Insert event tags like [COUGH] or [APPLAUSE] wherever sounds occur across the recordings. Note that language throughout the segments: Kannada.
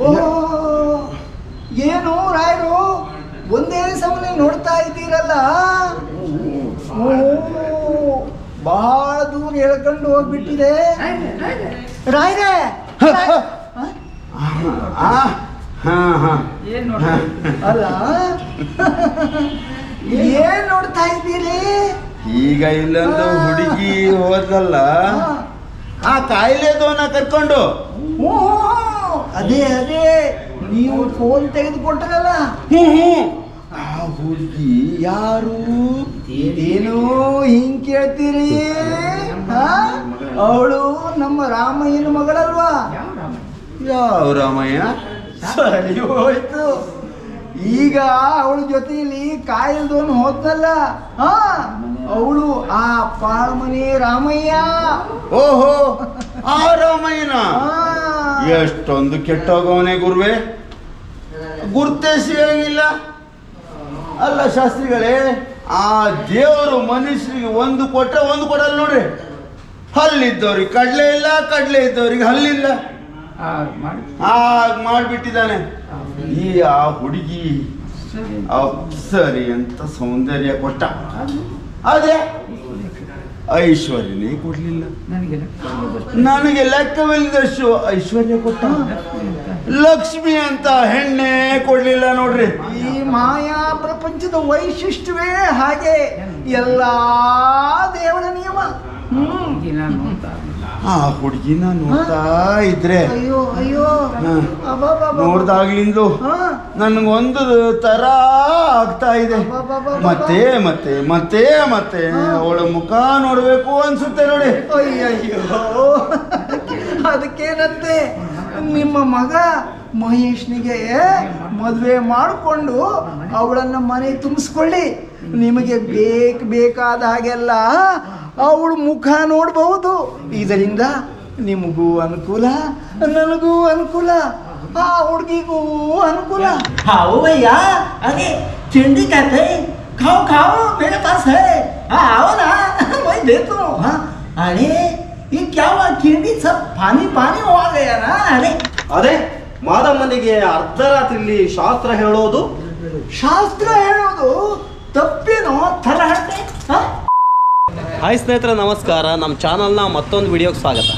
ಓ ಏನು ರಾಯರು? ಒಂದೇ ಸಮನೆ ನೋಡ್ತಾ ಇದ್ದೀರಲ್ಲ? ಬಹಳ ದೂರ ಹೇಳ್ಕೊಂಡು ಹೋಗ್ಬಿಟ್ಟಿದೆ. ರಾಯ್ರೆ ರಾಯ್- ಹ? ಆ, ಹಾ ಹಾ ಏನ್ ನೋಡ್ತಾ ಅಲ್ಲ ಏನ್ ನೋಡ್ತಾ ಇದ್ದೀರಿ? ಈಗ ಇಲ್ಲೊಂದು ಹುಡುಗಿ ಹೋದಲ್ಲ. ಆ. ಕಾಯಿಲೆದವನ್ನ ಕರ್ಕೊಂಡು. ಓ ಅದೇ ಅದೇ ನೀವು ಫೋನ್ ತೆಗೆದುಕೊಟ್ಟರಲ್ಲ ಹ್ಞೂ ಹ್ಞೂ ಆ ಹುಡುಗಿ ಯಾರು? ಏನೋ ಹಿಂಗ್ ಕೇಳ್ತೀರಿ? ಅವಳು ನಮ್ಮ ರಾಮಯ್ಯನ ಮಗಳಲ್ವಾ? ಯಾವ ರಾಮ? ಯಾವ ರಾಮಯ್ಯ? ಸರಿ ಹೋಯ್ತು. ಈಗ ಅವಳ ಜೊತೆಯಲ್ಲಿ ಕಾಯಿಲ್ದೋನು ಹೋದ್ನಲ್ಲ? ಹಾ? ಅವಳು ಆ ಪಾಳ್ಮನೆ ರಾಮಯ್ಯ. ಓಹೋ ಆ ರಾಮಯ್ಯನ. ಎಷ್ಟೊಂದು ಕೆಟ್ಟೋಗವನೇ ಗುರುವೆ? ಗುರ್ತೇ ಸಿಗಂಗಿಲ್ಲ ಅಲ್ಲ ಶಾಸ್ತ್ರಿಗಳೇ ಆ ದೇವರು ಮನುಷ್ಯರಿಗೆ ಒಂದು ಕೊಟ್ಟರೆ ಒಂದು ಕೊಡಲ್ಲ ನೋಡ್ರಿ. ಹಲ್ಲಿದ್ದವ್ರಿಗೆ ಕಡಲೆ ಇಲ್ಲ ಕಡಲೆ ಇದ್ದವ್ರಿಗೆ ಹಲ್ಲಿಲ್ಲ. ಹಾಗ ಮಾಡ್ಬಿಟ್ಟಿದ್ದಾನೆ. ಈ ಆ ಹುಡುಗಿ ಸರಿ. ಅಂತ ಸೌಂದರ್ಯ ಕೊಟ್ಟ. ಅದೇ ಐಶ್ವರ್ಯನೇ ಕೊಡ್ಲಿಲ್ಲ. ನನಗೆ ಲೆಕ್ಕವಿಲ್ಲದ ಲೆಕ್ಕವಿಲ್ಲದಷ್ಟು ಐಶ್ವರ್ಯ ಕೊಟ್ಟ? ಲಕ್ಷ್ಮಿ ಅಂತ ಹೆಣ್ಣೆ ಕೊಡ್ಲಿಲ್ಲ ನೋಡ್ರಿ. ಈ ಮಾಯಾ ಪ್ರಪಂಚದ ವೈಶಿಷ್ಟ್ಯವೇ ಹಾಗೆ. ಎಲ್ಲಾ ದೇವರ ನಿಯಮ. ಹ್ಮ್. ಆ ಹುಡುಗಿನ ನೋಡ್ತಾ ಇದ್ರೆ. ಅಯ್ಯೋ ಅಯ್ಯೋ. ನೋಡ್ದಾಗ್ಲಿಂದು ಹಾ. ನನ್ಗೊಂದು ತರ ಆಗ್ತಾ ಇದೆ. ಮತ್ತೆ ಮತ್ತೆ ಮತ್ತೆ ಮತ್ತೆ ಅವಳ ಮುಖ ನೋಡ್ಬೇಕು ಅನ್ಸುತ್ತೆ ನೋಡಿ. ಅಯ್ಯಯ್ಯೋ. ಅದಕ್ಕೇನತ್ತೆ ನಿಮ್ಮ ಮಗ ಮಹೇಶ್ನಿಗೆ ಮದುವೆ ಮಾಡಿಕೊಂಡು ಅವಳನ್ನ ಮನೆ ತುಂಬಿಸ್ಕೊಳ್ಳಿ. ನಿಮಗೆ ಬೇಕು ಬೇಕಾದ ಹಾಗೆಲ್ಲ ಅವಳು ಮುಖ ನೋಡಬಹುದು. ಇದರಿಂದ ನಿಮಗೂ ಅನುಕೂಲ ನನಗೂ ಅನುಕೂಲ ಆ ಹುಡುಗಿಗೂ ಅನುಕೂಲ. ಹಾವು ಭಯ್ಯ ಅದೇ ತಿಂಡಿ ಕತೆ ಖಾವು ಖಾವು ಬೇಡ ಪಾಸ್ ಅವನ ವೈ ಬೇಕು. ಅರೆ ಈಗ ಯಾವ ಕಿಂಡಿ ಸಪ್ ಪಾನಿ ಪಾನಿ ಹೋಗಯ್ಯನ ಅರೆ. ಅದೇ ಮಾದಮ್ಮನಿಗೆ ಅರ್ಧರಾತ್ರಿಲಿ ಶಾಸ್ತ್ರ ಹೇಳೋದು. ಶಾಸ್ತ್ರ ಹೇಳೋದು ತಪ್ಪೇನೋ ತರಹಟ್ಟೆ ಹಾಂ? ಹಾಯ್ ಸ್ನೇಹಿತರೆ ನಮಸ್ಕಾರ. ನಮ್ಮ ಚಾನಲ್ನ ಮತ್ತೊಂದು ವಿಡಿಯೋಗೆ ಸ್ವಾಗತ.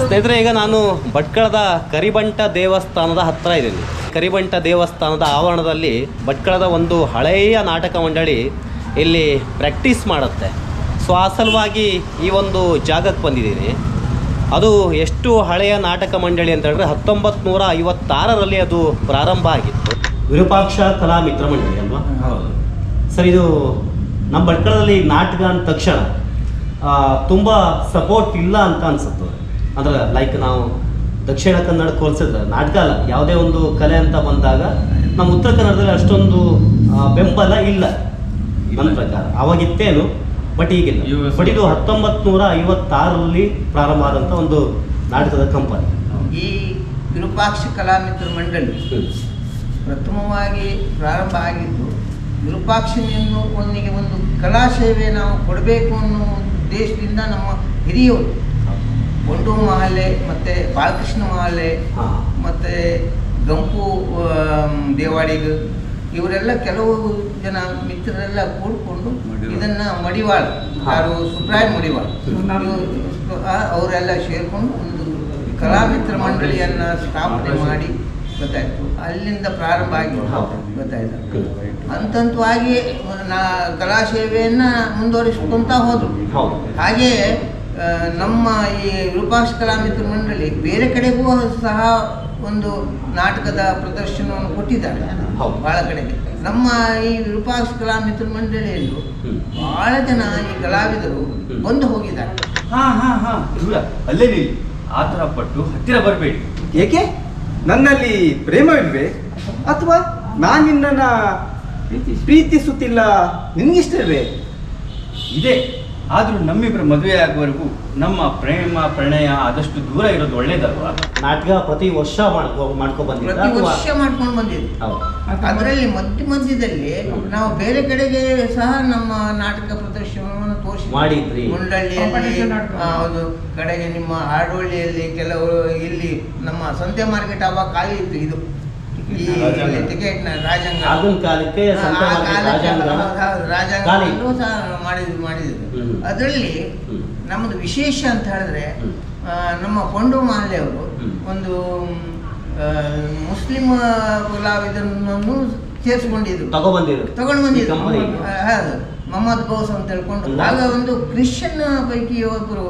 ಸ್ನೇಹಿತರೆ ಈಗ ನಾನು ಭಟ್ಕಳದ ಕರಿಬಂಟ ದೇವಸ್ಥಾನದ ಹತ್ತಿರ ಇದ್ದೀನಿ. ಕರಿಬಂಟ ದೇವಸ್ಥಾನದ ಆವರಣದಲ್ಲಿ ಭಟ್ಕಳದ ಒಂದು ಹಳೆಯ ನಾಟಕ ಮಂಡಳಿ ಇಲ್ಲಿ ಪ್ರಾಕ್ಟೀಸ್ ಮಾಡುತ್ತೆ. ಸೊ ಆ ಸಲುವಾಗಿ ಈ ಒಂದು ಜಾಗಕ್ಕೆ ಬಂದಿದ್ದೀನಿ. ಅದು ಎಷ್ಟು ಹಳೆಯ ನಾಟಕ ಮಂಡಳಿ ಅಂತ ಹೇಳಿದ್ರೆ ಹತ್ತೊಂಬತ್ತು ನೂರ ಐವತ್ತಾರರಲ್ಲಿ ಅದು ಪ್ರಾರಂಭ ಆಗಿತ್ತು. ವಿರೂಪಾಕ್ಷ ಕಲಾ ಮಿತ್ರ ಮಂಡಳಿ ಅಲ್ವಾ? ಸರ್ ಇದು ನಮ್ಮ ಭಟ್ಕಳದಲ್ಲಿ ನಾಟಕ ಅಂದ ತಕ್ಷಣ ಆ, ತುಂಬ ಸಪೋರ್ಟ್ ಇಲ್ಲ ಅಂತ ಅನ್ಸುತ್ತೆ ಅಂದ್ರೆ ಲೈಕ್ ನಾವು ದಕ್ಷಿಣ ಕನ್ನಡ ಹೋಲಿಸಿದ್ರೆ ನಾಟಕ ಅಲ್ಲ ಯಾವುದೇ ಒಂದು ಕಲೆ ಅಂತ ಬಂದಾಗ ನಮ್ಮ ಉತ್ತರ ಕನ್ನಡದಲ್ಲಿ ಅಷ್ಟೊಂದು ಬೆಂಬಲ ಇಲ್ಲ ನನ್ನ ಪ್ರಕಾರ. ಅವಾಗಿತ್ತೇನು ಬಟ್ ಈಗಿಲ್ಲ. ಬಟ್ ಇದು ಹತ್ತೊಂಬತ್ತು ನೂರ ಐವತ್ತಾರರಲ್ಲಿ ಪ್ರಾರಂಭ ಆದಂಥ ಒಂದು ನಾಟಕದ ಕಂಪನಿ ಈ ವಿರೂಪಾಕ್ಷ ಕಲಾಮಿತ್ರ ಮಂಡಳಿ ಪ್ರಥಮವಾಗಿ ಪ್ರಾರಂಭ ಆಗಿದ್ದು ವಿರೂಪಾಕ್ಷನಿಯನ್ನು ಒಂದಿಗೆ ಒಂದು ಕಲಾ ಸೇವೆ ನಾವು ಕೊಡಬೇಕು ಅನ್ನೋ ಉದ್ದೇಶದಿಂದ ನಮ್ಮ ಹಿರಿಯವರು ಗೊಂಡು ಮಹಾಲೆ ಮತ್ತು ಬಾಲಕೃಷ್ಣ ಮಹಾಲೆ ಮತ್ತು ಗಂಪು ದೇವಾಡಿಗ ಇವರೆಲ್ಲ ಕೆಲವು ಜನ ಮಿತ್ರರೆಲ್ಲ ಕೂಡಿಕೊಂಡು ಇದನ್ನು ಮಡಿವಾಳ ಯಾರು ಸುಬ್ರಾಯ ಮಡಿವಾಳ. ಅವರೆಲ್ಲ ಸೇರಿಕೊಂಡು ಒಂದು ಕಲಾಮಿತ್ರ ಮಂಡಳಿಯನ್ನು ಸ್ಥಾಪನೆ ಮಾಡಿ ಗೊತ್ತಾಯ್ತು. ಅಲ್ಲಿಂದ ಪ್ರಾರಂಭ ಆಗಿ ಗೊತ್ತಾಯ್ತು? ಅಂತಂತವಾಗಿ ನಾ ಕಲಾ ಸೇವೆಯನ್ನ ಮುಂದುವರಿಸ್ಕೊಂತ ಹೋದ್ರು. ಹಾಗೆಯೇ ಆ, ನಮ್ಮ ಈ ವಿರೂಪಾಕ್ಷ ಕಲಾಮಿತ್ರ ಮಂಡಳಿ ಬೇರೆ ಕಡೆಗೂ ಸಹ ಒಂದು ನಾಟಕದ ಪ್ರದರ್ಶನವನ್ನು ಕೊಟ್ಟಿದ್ದಾರೆ. ಹೌದು. ಬಹಳ ಕಡೆಗೆ. ನಮ್ಮ ಈ ವಿರೂಪಾಕ್ಷ ಕಲಾಮಿತ್ರ ಮಂಡಳಿಯಲ್ಲೂ. ಬಹಳ ಜನ ಈ ಕಲಾವಿದರು. ಬಂದು ಹೋಗಿದ್ದಾರೆ. ಹಾ ಹಾ ಹಾ. ದೂರ ಅಲ್ಲೇ ಆತರ ಆ ಥರ ಪಟ್ಟು ಹತ್ತಿರ ಬರಬೇಡಿ. ಏಕೆ? ನನ್ನಲ್ಲಿ ಪ್ರೇಮವಿಲ್ವೇ ಅಥವಾ ನಾನು ನಿನ್ನನ್ನು ಪ್ರೀತಿಸುತ್ತಿಲ್ಲ ನಿನ್ಗಿಷ್ಟವೇ? ಇದೆ. ಆದರೂ ನಮ್ಮಿಬ್ಬರ ಮದುವೆ ಆಗುವವರೆಗೂ ನಮ್ಮ ಪ್ರೇಮ ಪ್ರಣಯ ಆದಷ್ಟು ದೂರ ಇರೋದು ಒಳ್ಳೇದಲ್ವಾ? ನಾಟಕ ಪ್ರತಿ ವರ್ಷ ಮಾಡ್ಕೊ ಮಾಡ್ಕೊ ಬಂದಿದ್ದ ಪ್ರತಿ ವರ್ಷ ಮಾಡ್ಕೊಂಡು ಬಂದಿದ್ವಿ ಹೌದು. ಅದರಲ್ಲಿ ಮಧ್ಯ ಮಧ್ಯದಲ್ಲಿ ನಾವು ಬೇರೆ ಕಡೆಗೆ ಸಹ ನಮ್ಮ ನಾಟಕ ಪ್ರದರ್ಶನವನ್ನು ಮಾಡಿದ್ರಿ. ಮುಂಡಳ್ಳಿಯಲ್ಲಿ. ಹೌದು. ಕಡೆಗೆ ನಿಮ್ಮ ಹಾಡೋಳ್ಳಿಯಲ್ಲಿ ಕೆಲವರು ಇಲ್ಲಿ ನಮ್ಮ ಸಂತೆ ಮಾರ್ಕೆಟ್ ಅವಾಗ ಖಾಲಿ ಇತ್ತು ಇದು. ಈ. ಟಿಕೆಟ್ ರಾಜಂಗ ಆಗಿನ ಕಾಲಕ್ಕೆ ಸಹ ಮಾಡಿದ್ರು. ಅದರಲ್ಲಿ ನಮ್ದು ನಮ್ಮದು ವಿಶೇಷ ಅಂತ ಹೇಳಿದ್ರೆ ಆ, ನಮ್ಮ ಕೊಂಡು ಮಾಲೆ ಅವರು ಒಂದು ಆ, ಮುಸ್ಲಿಂ ಕಲಾವಿದರನ್ನು ಸೇರಿಸ್ಕೊಂಡಿದ್ರು. ತಗೊಂಡ್ ತಗೊಂಡು ಬಂದಿದ್ರು ಹೌದು. ಮೊಹಮ್ಮದ್ ಗೌಸ್ ಅಂತ ಹೇಳ್ಕೊಂಡು ಆಗ ಒಂದು ಕ್ರಿಶ್ಚಿಯನ್ ಪೈಕಿ ಒಬ್ಬರು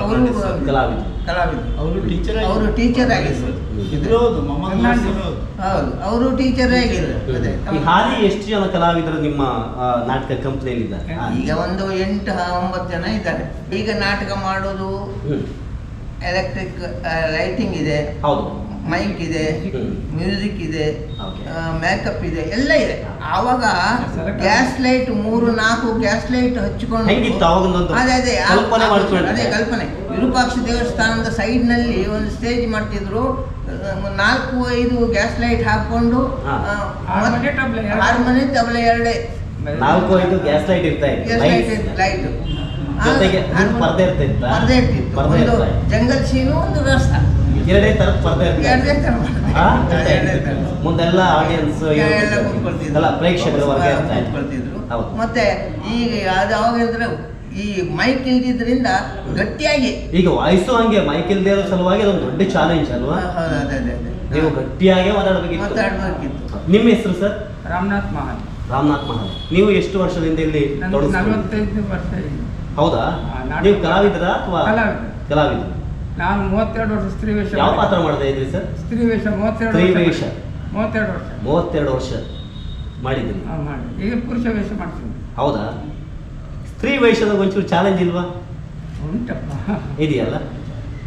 ಅವರು ಕಲಾವಿದರು. ಕಲಾವಿದರು. ಅವರು ಟೀಚರ್ ಅವರು ಟೀಚರ್ ಆಗಿದ್ರು. ಹೌದು ಅವರು ಟೀಚರ್ ಆಗಿದ್ರು. ಹಾಲಿ ಎಷ್ಟು ಜನ ಕಲಾವಿದರು ನಿಮ್ಮ ನಾಟಕ ಕಂಪ್ನಿಯಲ್ಲಿ ಈಗ ಒಂದು ಎಂಟು ಒಂಬತ್ತು ಜನ ಇದ್ದಾರೆ. ಈಗ ನಾಟಕ ಮಾಡೋದು ಎಲೆಕ್ಟ್ರಿಕ್ ಲೈಟಿಂಗ್ ಇದೆ. ಹೌದು. ಮೈಕ್ ಇದೆ ಮ್ಯೂಸಿಕ್ ಇದೆ. ಮೇಕಪ್ ಇದೆ ಎಲ್ಲ ಇದೆ ಆವಾಗ ಗ್ಯಾಸ್ ಲೈಟ್ ಮೂರು ನಾಲ್ಕು ಗ್ಯಾಸ್ ಲೈಟ್ ಹಚ್ಚಿಕೊಂಡು ಅದೇ ಅದೇ? ಅದೇ ಕಲ್ಪನೆ ವಿರೂಪಾಕ್ಷ ದೇವಸ್ಥಾನದ ಸೈಡ್ನಲ್ಲಿ ಒಂದು ಸ್ಟೇಜ್ ಮಾಡ್ತಿದ್ರು ನಾಲ್ಕು ಐದು ಗ್ಯಾಸ್ ಲೈಟ್ ಹಾಕೊಂಡು ಹಾ. ಆ, ಆರು ಮತ್ತ್- ಮನೆ ತಬ್ಲೆ ಎರಡು. ನಾಲ್ಕು ಐದು ಗ್ಯಾಸ್ ಲೈಟ್ ಇರ್ತಾ ಇತ್ತು ಲೈಟ್ ಪರ್ದೆ ಇರ್ತಿತ್ತಾ? ಪರ್ದೆ ಇರ್ತಿತ್ತು ಒಂದು ಇರ್ತಾ ಇತ್ತು. ಜಂಗಲ್ ಸೀನು ಒಂದು ರಸ್ತ ಎರಡೇ. ತರ ಆ? ಎರಡೇ ತರ ಮುಂದೆಲ್ಲ ಆಡಿಯನ್ಸ್ ಅಲ್ಲ ಪ್ರೇಕ್ಷಕರು ಎಲ್ಲ ಪ್ರೇಕ್ಷಕರ ವರ್ಗ ಇರ್ತಾ ಇತ್ತು. ಕೂತ್ಕೊಳ್ತಿದ್ರು. ಹೌದು. ಮತ್ತೆ ಈಗ ಅದಾವಾಗಿದ್ರೆ ಈ ಮೈಕ್ ಇಲ್ದಿದ್ರಿಂದ ಗಟ್ಟಿಯಾಗಿ. ಈಗ ವಾಯ್ಸು ಹಂಗೆ ಮೈಕ್ ಇಲ್ದೇ ಇರೋ ಸಲುವಾಗಿ ಅದೊಂದು ದೊಡ್ಡ ಚಾಲೆಂಜ್ ಅಲ್ವಾ? ಹೌದು, ಅದೇ, ಅದೇ, ಅದೇ. ನೀವು ಗಟ್ಟಿಯಾಗಿ ಮಾತಾಡಬೇಕಿತ್ತು. ಮಾತಾಡ್ಬೇಕಿತ್ತು. ನಿಮ್ಮ ಹೆಸರು ಸರ್? ರಾಮನಾಥ್ ಮಹಾನ್ ರಾಮನಾಥ್ ಮಹಾನ್ ನೀವು ಎಷ್ಟು ವರ್ಷದಿಂದ ಇಲ್ಲಿ ಹೌದಾ? ನೀವು ಕಲಾವಿದರ ಅಥವಾ ಕಲಾವಿದ. ನಾನು ಮೂವತ್ತೆರಡು ವರ್ಷ ಸ್ತ್ರೀ ವೇಷ ಯಾವ ಪಾತ್ರ ಮಾಡ್ತಾ ಇದ್ರಿ ಸರ್? ಸ್ತ್ರೀ ವೇಷ ಮೂವತ್ತೆರಡು ಸ್ತ್ರೀ ವೇಷ. ಮೂವತ್ತೆರಡು ವರ್ಷ. ಮೂವತ್ತೆರಡು ವರ್ಷ ಮಾಡಿದ್ರಿ. ಹಾ, ಮಾಡಿ ಈಗ ಪುರುಷ ವೇಷ ಮಾಡ್ತೀನಿ. ಹೌದಾ? ಸ್ತ್ರೀ ವೇಷದ ಒಂಚೂರು ಚಾಲೆಂಜ್ ಇಲ್ವಾ? ಉಂಟಪ್ಪ. ಇದೆಯಲ್ಲ?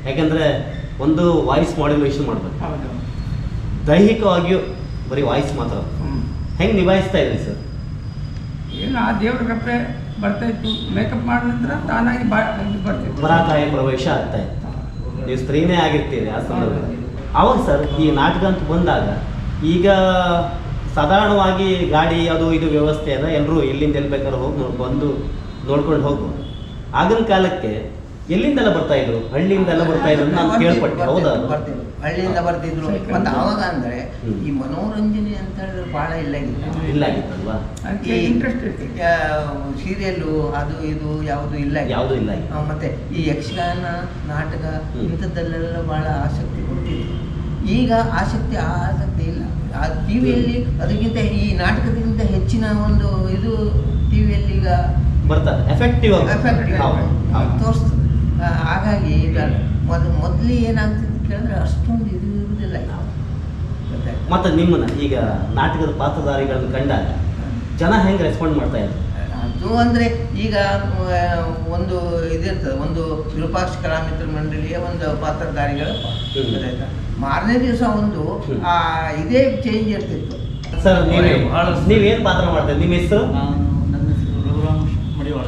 ಯಾಕಂದ್ರೆ ಒಂದು ವಾಯ್ಸ್ ಮಾಡ್ಯುಲೇಷನ್ ಮಾಡ್ಬೇಕು. ಹೌದು. ದೈಹಿಕವಾಗಿಯೂ ಬರೀ ವಾಯ್ಸ್ ಮಾತ್ರ. ಹೆಂಗ್ ನಿಭಾಯಿಸ್ತಾ ಇದ್ರಿ ಸರ್? ಏನು ಆ ದೇವ್ರ ಕಪ್ಪೆ ಬರ್ತಾ ಇತ್ತು. ಮೇಕಪ್ ಮಾಡಿದ ನಂತರ ತಾನಾಗಿ ಬಾ ಇದು ಬರ್ತಿತ್ತು. ಪರಾಕಾಯ ಪ್ರವೇಶ ಆಗ್ತಾ ಇತ್ತು. ನೀವು ಸ್ತ್ರೀನೇ ಆಗಿರ್ತೀರಿ ಆ ಸಂದರ್ಭದಲ್ಲಿ. ಅವಾಗ ಸರ್ ಈ ನಾಟಕ ಅಂತ ಬಂದಾಗ ಈಗ ಸಾಧಾರಣವಾಗಿ ಗಾಡಿ ಅದು ಇದು ವ್ಯವಸ್ಥೆ ಅದ ಎಲ್ಲರೂ ಎಲ್ಲಿಂದ ಎಲ್ಲಿ ಬೇಕಾದ್ರೂ ಹೋಗಿ ನೋಡಿ ಬಂದು ನೋಡ್ಕೊಂಡು ಹೋಗ್ಬೋದು. ಆಗಿನ ಕಾಲಕ್ಕೆ ಎಲ್ಲಿಂದೆಲ್ಲ ಬರ್ತಾ ಇದ್ರು? ಹಳ್ಳಿಯಿಂದೆಲ್ಲ ಬರ್ತಾ ಇದ್ರು ಅಂತ ನಾನು ಕೇಳ್ಪಟ್ಟೆ ಹೌದಾ. ಹಳ್ಳಿಯಿಂದ ಬರ್ತಿದ್ರು. ಮತ್ತೆ ಅವಾಗ ಅಂದ್ರೆ ಈ ಮನೋರಂಜನೆ ಅಂತ ಹೇಳಿದ್ರೆ ಬಹಳ ಇಲ್ಲ ಇಲ್ಲ ಸೀರಿಯಲ್ಲು ಅದು ಇದು ಯಾವುದು ಇಲ್ಲ ಯಾವುದು ಇಲ್ಲ. ಮತ್ತೆ ಈ ಯಕ್ಷಗಾನ ನಾಟಕ. ಇಂಥದ್ದಲ್ಲೆಲ್ಲ ಬಹಳ ಆಸಕ್ತಿ ಕೊಡ್ತಿದ್ರು ಈಗ ಆಸಕ್ತಿ ಆ ಆಸಕ್ತಿ ಇಲ್ಲ. ಆ ಟಿವಿಯಲ್ಲಿ ಅದಕ್ಕಿಂತ ಈ ನಾಟಕದಿಂದ ಹೆಚ್ಚಿನ ಒಂದು ಇದು ಟಿವಿಯಲ್ಲಿ ಈಗ ಬರ್ತದೆ. ಎಫೆಕ್ಟಿವ್ ಎಫೆಕ್ಟ್ ಹೌದು ಹೌದು. ತೋರಿಸ್ತದೆ. ಹಾಗಾಗಿ ಮೊದ್ಲು ಮೊದಲು ಏನಾಗ್ತಿತ್ತು ಕೇಳಿದ್ರೆ ಅಷ್ಟೊಂದು ಇದು ಇರುವುದಿಲ್ಲ. ಮತ್ತೆ ನಿಮ್ಮನ್ನ ಈಗ ನಾಟಕದ ಪಾತ್ರಧಾರಿಗಳನ್ನು ಕಂಡಾಗ ಜನ ಹೆಂಗೆ ರೆಸ್ಪಾಂಡ್ ಮಾಡ್ತಾ ಇದ್ರು? ಅದು ಅಂದ್ರೆ ಈಗ ಒಂದು ಇದಿರ್ತದೆ ಒಂದು ವಿರೂಪಾಕ್ಷ ಕಲಾಮಿತ್ರ ಮಂಡಳಿಯ ಒಂದು ಪಾತ್ರಧಾರಿಗಳ? ಮಾರನೇ ದಿವಸ ಒಂದು ಆ ಇದೇ ಚೇಂಜ್ ಇರ್ತಿತ್ತು. ಸರ್ ನೀವೇ ನೀವೇನು ಪಾತ್ರ ಮಾಡ್ತೀರಿ? ನಿಮ್ಮ ಹೆಸರು? ನನ್ನ ಹೆಸರು ರಘುರಾಮ್ ಮಡಿವಾಳ.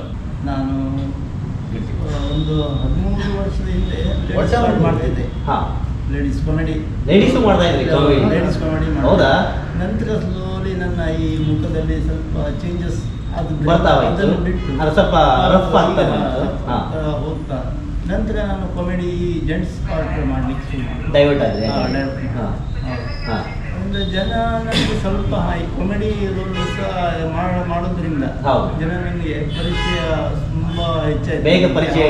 ಒಂದು ಹದಿಮೂರು ವರ್ಷದ ಹಿಂದೆ ಲೇಡೀಸ್ ಕಾಮಿಡಿ ಮಾಡ್ತಿದ್ದೆ ಹಾ. ಲೇಡೀಸ್ ಕಾಮಿಡಿ ಲೇಡೀಸು ಮಾಡ್ತಾ ಇದ್ರಿ ಕಾಮಿಡಿ ಲೇಡೀಸ್ ಕಾಮಿಡಿ ಹೌದಾ? ನಂತರ ಸ್ಲೋಲಿ ನನ್ನ ಈ ಮುಖದಲ್ಲಿ ಸ್ವಲ್ಪ ಚೇಂಜಸ್ ಅದು ಬರ್ತಾ ಹೋಯ್ತು. ಅದನ್ನು ಬಿಟ್ಟು ಸ್ವಲ್ಪ rough ಆಗ್ತಾ ಹಾ. ಹೋಗ್ತಾ. ನಂತರ ನಾನು ಕಾಮಿಡಿ ಜೆಂಟ್ಸ್ ಪಾರ್ಟ್ ಮಾಡ್ಲಿಕ್ಕೆ. ಡೈವರ್ಟ್ ಆದ್ರೆ ಹಾ. ಹಾ. ಹೌದು. ಜನ ನನಗೆ ಸ್ವಲ್ಪ ಈ ಕಾಮಿಡಿ ಮಾಡೋದ್ರಿಂದ ಹೌದು. ಜನ ನನಗೆ ಪರಿಚಯ ತುಂಬಾ ಹೆಚ್ಚಾಯ್ತು ಬೇಗ ಪರಿಚಯ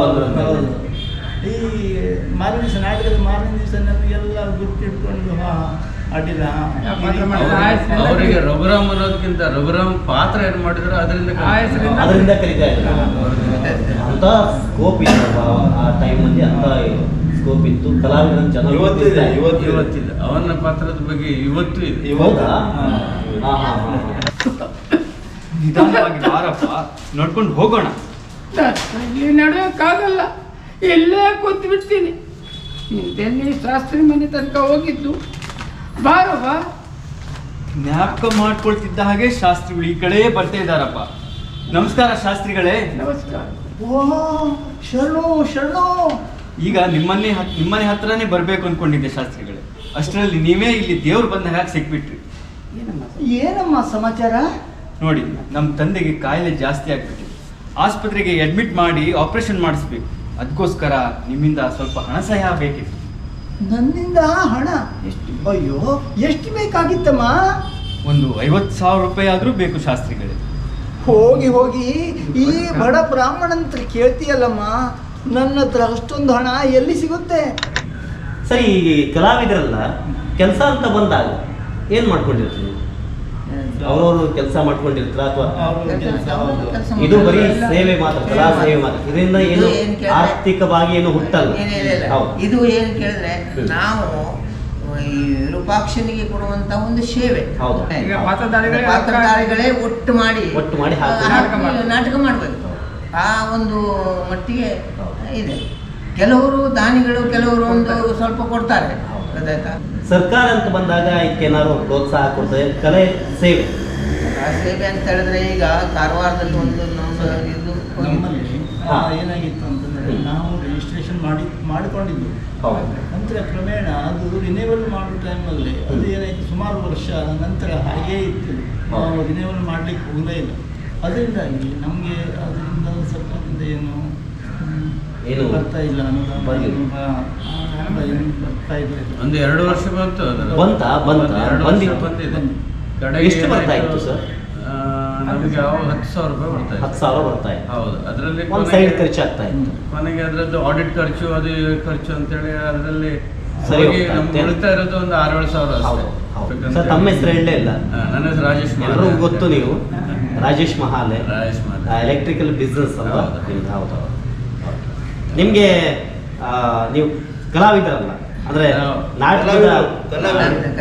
ಬಂದ್ರು ಅಂತ. ಹೌದು. ಈ ಮಾರನೇ ದಿವಸ ನಾಟಕದ ಮಾರನೇ ದಿವಸ ನಮಗೆಲ್ಲ ಗುರ್ತಿಟ್ಕೊಂಡು ಹಾ ಅಡ್ಡಿಲ್ಲ ಅವರಿಗೆ. ರಘುರಾಮ್ ಅನ್ನೋದಕ್ಕಿಂತ ರಘುರಾಮ್ ಪಾತ್ರ ಏನ್ ಮಾಡಿದ್ರು ಅದರಿಂದ ಅದರಿಂದ ಕಲಿತಾ ಇದ್ರು ಅಂತ ಸ್ಕೋಪ್ ಇದೆ ಆ ಟೈಮಲ್ಲಿ ಅಂತ ಸ್ಕೋಪ್ ಇತ್ತು ಕಲಾವಿದರ ಜನ ಇವತ್ತಿದೆ, ಇವತ್ತು. ಅವನ ಪಾತ್ರದ ಬಗ್ಗೆ ಇವತ್ತು ಇದೆ. ಹೌದಾ ನಿಧಾನವಾಗಿ ಬಾರಪ್ಪ. ನೋಡ್ಕೊಂಡು ಹೋಗೋಣ. ಇಲ್ಲಿ ನಡೆಯೋಕ್ಕಾಗಲ್ಲ. ಎಲ್ಲೇ ಕೂತ್ ಬಿಡ್ತೀನಿ ನಿಂದೆಲ್ಲಿ ಶಾಸ್ತ್ರಿ ಮನೆ ತನಕ ಹೋಗಿದ್ದು. ಬಾರಪ್ಪ ಜ್ಞಾಪಕ ಮಾಡ್ಕೊಳ್ತಿದ್ದ ಹಾಗೆ ಶಾಸ್ತ್ರಿಗಳು ಈ ಕಡೆ ಬರ್ತಾ ಇದ್ದಾರಪ್ಪ. ನಮಸ್ಕಾರ ಶಾಸ್ತ್ರಿಗಳೇ. ನಮಸ್ಕಾರ. ಓ ಶರಣು ಶರಣು. ಈಗ ನಿಮ್ಮನ್ನೇ ನಿಮ್ಮನೆ ಹತ್ರನೇ ಬರಬೇಕು ಅನ್ಕೊಂಡಿದ್ದೆ ಶಾಸ್ತ್ರಿಗಳೇ. ಅಷ್ಟರಲ್ಲಿ ನೀವೇ ಇಲ್ಲಿ ದೇವ್ರು ಬಂದ ಹಾಗೆ ಸಿಕ್ಬಿಟ್ರಿ? ಏನಮ್ಮ ಏನಮ್ಮ ಸಮಾಚಾರ? ನೋಡಿ ನಮ್ಮ ತಂದೆಗೆ ಕಾಯಿಲೆ ಜಾಸ್ತಿ ಆಗ್ಬಿಟ್ಟಿದೆ ಆಸ್ಪತ್ರೆಗೆ ಅಡ್ಮಿಟ್ ಮಾಡಿ ಆಪರೇಷನ್ ಮಾಡಿಸ್ಬೇಕು. ಅದಕ್ಕೋಸ್ಕರ ನಿಮ್ಮಿಂದ ಸ್ವಲ್ಪ ಹಣ ಸಹಾಯ ಬೇಕಿತ್ತು. ನನ್ನಿಂದ ಹಣ? ಎಷ್ಟು? ಅಯ್ಯೋ ಎಷ್ಟು ಬೇಕಾಗಿತ್ತಮ್ಮ? ಒಂದು ಐವತ್ತು ಸಾವಿರ ರೂಪಾಯಿ ಆದರೂ ಬೇಕು ಶಾಸ್ತ್ರಿಗಳೇ. ಹೋಗಿ ಹೋಗಿ ಈ ಬಡ ಬ್ರಾಹ್ಮಣಂತ ಕೇಳ್ತೀಯಲ್ಲಮ್ಮ? ನನ್ನ ಹತ್ರ ಅಷ್ಟೊಂದು ಹಣ ಎಲ್ಲಿ ಸಿಗುತ್ತೆ? ಸರಿ ಈ ಕಲಾವಿದರಲ್ಲ ಕೆಲಸ ಅಂತ ಬಂದಾಗ ಏನು ಮಾಡ್ಕೊಂಡಿರ್ತೀವಿ ಅವ್ರವ್ರು ಕೆಲಸ ಮಾಡ್ಕೊಂಡಿರ್ತಾರ ಅಥವಾ ಇದು ಬರೀ ಸೇವೆ ಮಾತ್ರ ಕಲಾ ಸೇವೆ ಮಾತ್ರ. ಇದರಿಂದ ಏನು ಆರ್ಥಿಕವಾಗಿ ಏನು ಹುಟ್ಟಲ್ಲ. ಏನ್ ಇಲ್ಲ, ಇಲ್ಲ. ಹೌದು. ಇದು ಏನು ಕೇಳಿದ್ರೆ ನಾವು ಈ ವಿರೂಪಾಕ್ಷನಿಗೆ ಕೊಡುವಂತ ಒಂದು ಸೇವೆ. ಹೌದು. ಈಗ ಪಾತ್ರಧಾರಿಗಳೇ ಪಾತ್ರಧಾರಿಗಳೇ ಒಟ್ಟು ಮಾಡಿ. ಒಟ್ಟು ಮಾಡಿ ಹಾಕಿ ಆ, ನಾಟಕ ಮಾಡ್ಬೇಕು. ನಾಟಕ ಮಾಡಬೇಕು ಆ ಒಂದು ಮಟ್ಟಿಗೆ ಇದೆ. ಕೆಲವರು ದಾನಿಗಳು ಕೆಲವರು ಒಂದು ಸ್ವಲ್ಪ ಕೊಡ್ತಾರೆ. ಗೊತ್ತಾಯ್ತಾ ಸರ್ಕಾರ ಅಂತ ಬಂದಾಗ ಇದಕ್ಕೇನಾದ್ರು ಪ್ರೋತ್ಸಾಹ ಕೊಡ್ತದೆ ಕಲೆ ಸೇವೆ. ಆ ಸೇವೆ ಅಂತ ಹೇಳಿದ್ರೆ ಈಗ ಕಾರವಾರದಲ್ಲಿ ಒಂದು ನಮ್ದು ಇದು ನಮ್ಮಲ್ಲಿ ಆ, ಏನಾಗಿತ್ತು ಅಂತಂದ್ರೆ ನಾವು ರಿಜಿಸ್ಟ್ರೇಷನ್ ಮಾಡಿ ಮಾಡಿಕೊಂಡಿದ್ದು ಹೌದು. ನಂತರ ಕ್ರಮೇಣ ಅದು ರಿನೇವಲ್ ಮಾಡೋ ಟೈಮಲ್ಲಿ ಅದು ಏನಾಯ್ತು ಸುಮಾರು ವರ್ಷ ನಂತರ ಹಾಗೇ ಇತ್ತು. ನಾವು ರಿನೇವಲ್ ಮಾಡ್ಲಿಕ್ಕೆ ಹೋಗಲೇ ಇಲ್ಲ. ಅದರಿಂದಾಗಿ ನಮಗೆ ಅದರಿಂದ ಸರ್ಕಾರದಿಂದ ಏನು ಏನು ಬರ್ತಾ ಇಲ್ಲ ಅನುದಾನ ಬರ್ಲಿಲ್ಲ. ಆ, ಏನು ಬರ್ತಾ ಇಲ್ಲ ಒಂದು ಎರಡು ವರ್ಷ ಬಂತು ಅದರ ಬಂತಾ? ಬಂತಾ? ಎರಡು ವರ್ಷ ಬಂದಿತ್ತು? ಬಂದಿದೆ ಕಡೆಗೆ ಎಷ್ಟು ಬರ್ತಾ ಇತ್ತು? ಸರ್? ಆ, ನಮಗೆ ಯಾವ ಹತ್ತು ಸಾವಿರ ರೂಪಾಯಿ ಬರ್ತಾ ಹತ್ತು ಇತ್ತು ಸಾವಿರ ಬರ್ತಾ ಇತ್ತು ಹೌದು ಅದರಲ್ಲಿ ಒಂದು ಸೈಡ್ ಖರ್ಚಾಗ್ತಾ ಇತ್ತು ಕೊನೆಗೆ ಅದರದ್ದು ಆಡಿಟ್ ಖರ್ಚು ಅದು ಇದು ಖರ್ಚು ಅಂತೇಳಿ ಅದರಲ್ಲಿ ಸರಿ ಹೋಗಿ ಹೋಗ್ತಾ ನಮ್ಗೆ ಇತ್ತು. ಉಳಿತಾ ಇರೋದು ಒಂದು ಆರೇಳು ಸಾವಿರ ಹೌದು ಹೌದು ಸರ್ ತಮ್ಮ ಹೆಸರು ಹೇಳಲೇ ಇಲ್ಲ ನನ್ನ ಹೆಸರು ರಾಜೇಶ್ ಗೊತ್ತು ನೀವು ರಾಜೇಶ್ ಮಹಾಲೆ ರಾಜೇಶ್. ಎಲೆಕ್ಟ್ರಿಕಲ್ ಬಿಸ್ನೆಸ್ ಅಲ್ವಾ ಹೌದು. ನಿಮ್ದು ಹೌದು ಹೌದು. ನಿಮ್ಗೆ ಆ, ನೀವು ಕಲಾವಿದರಲ್ಲ. ಅಂದ್ರೆ ನಾಟಕದ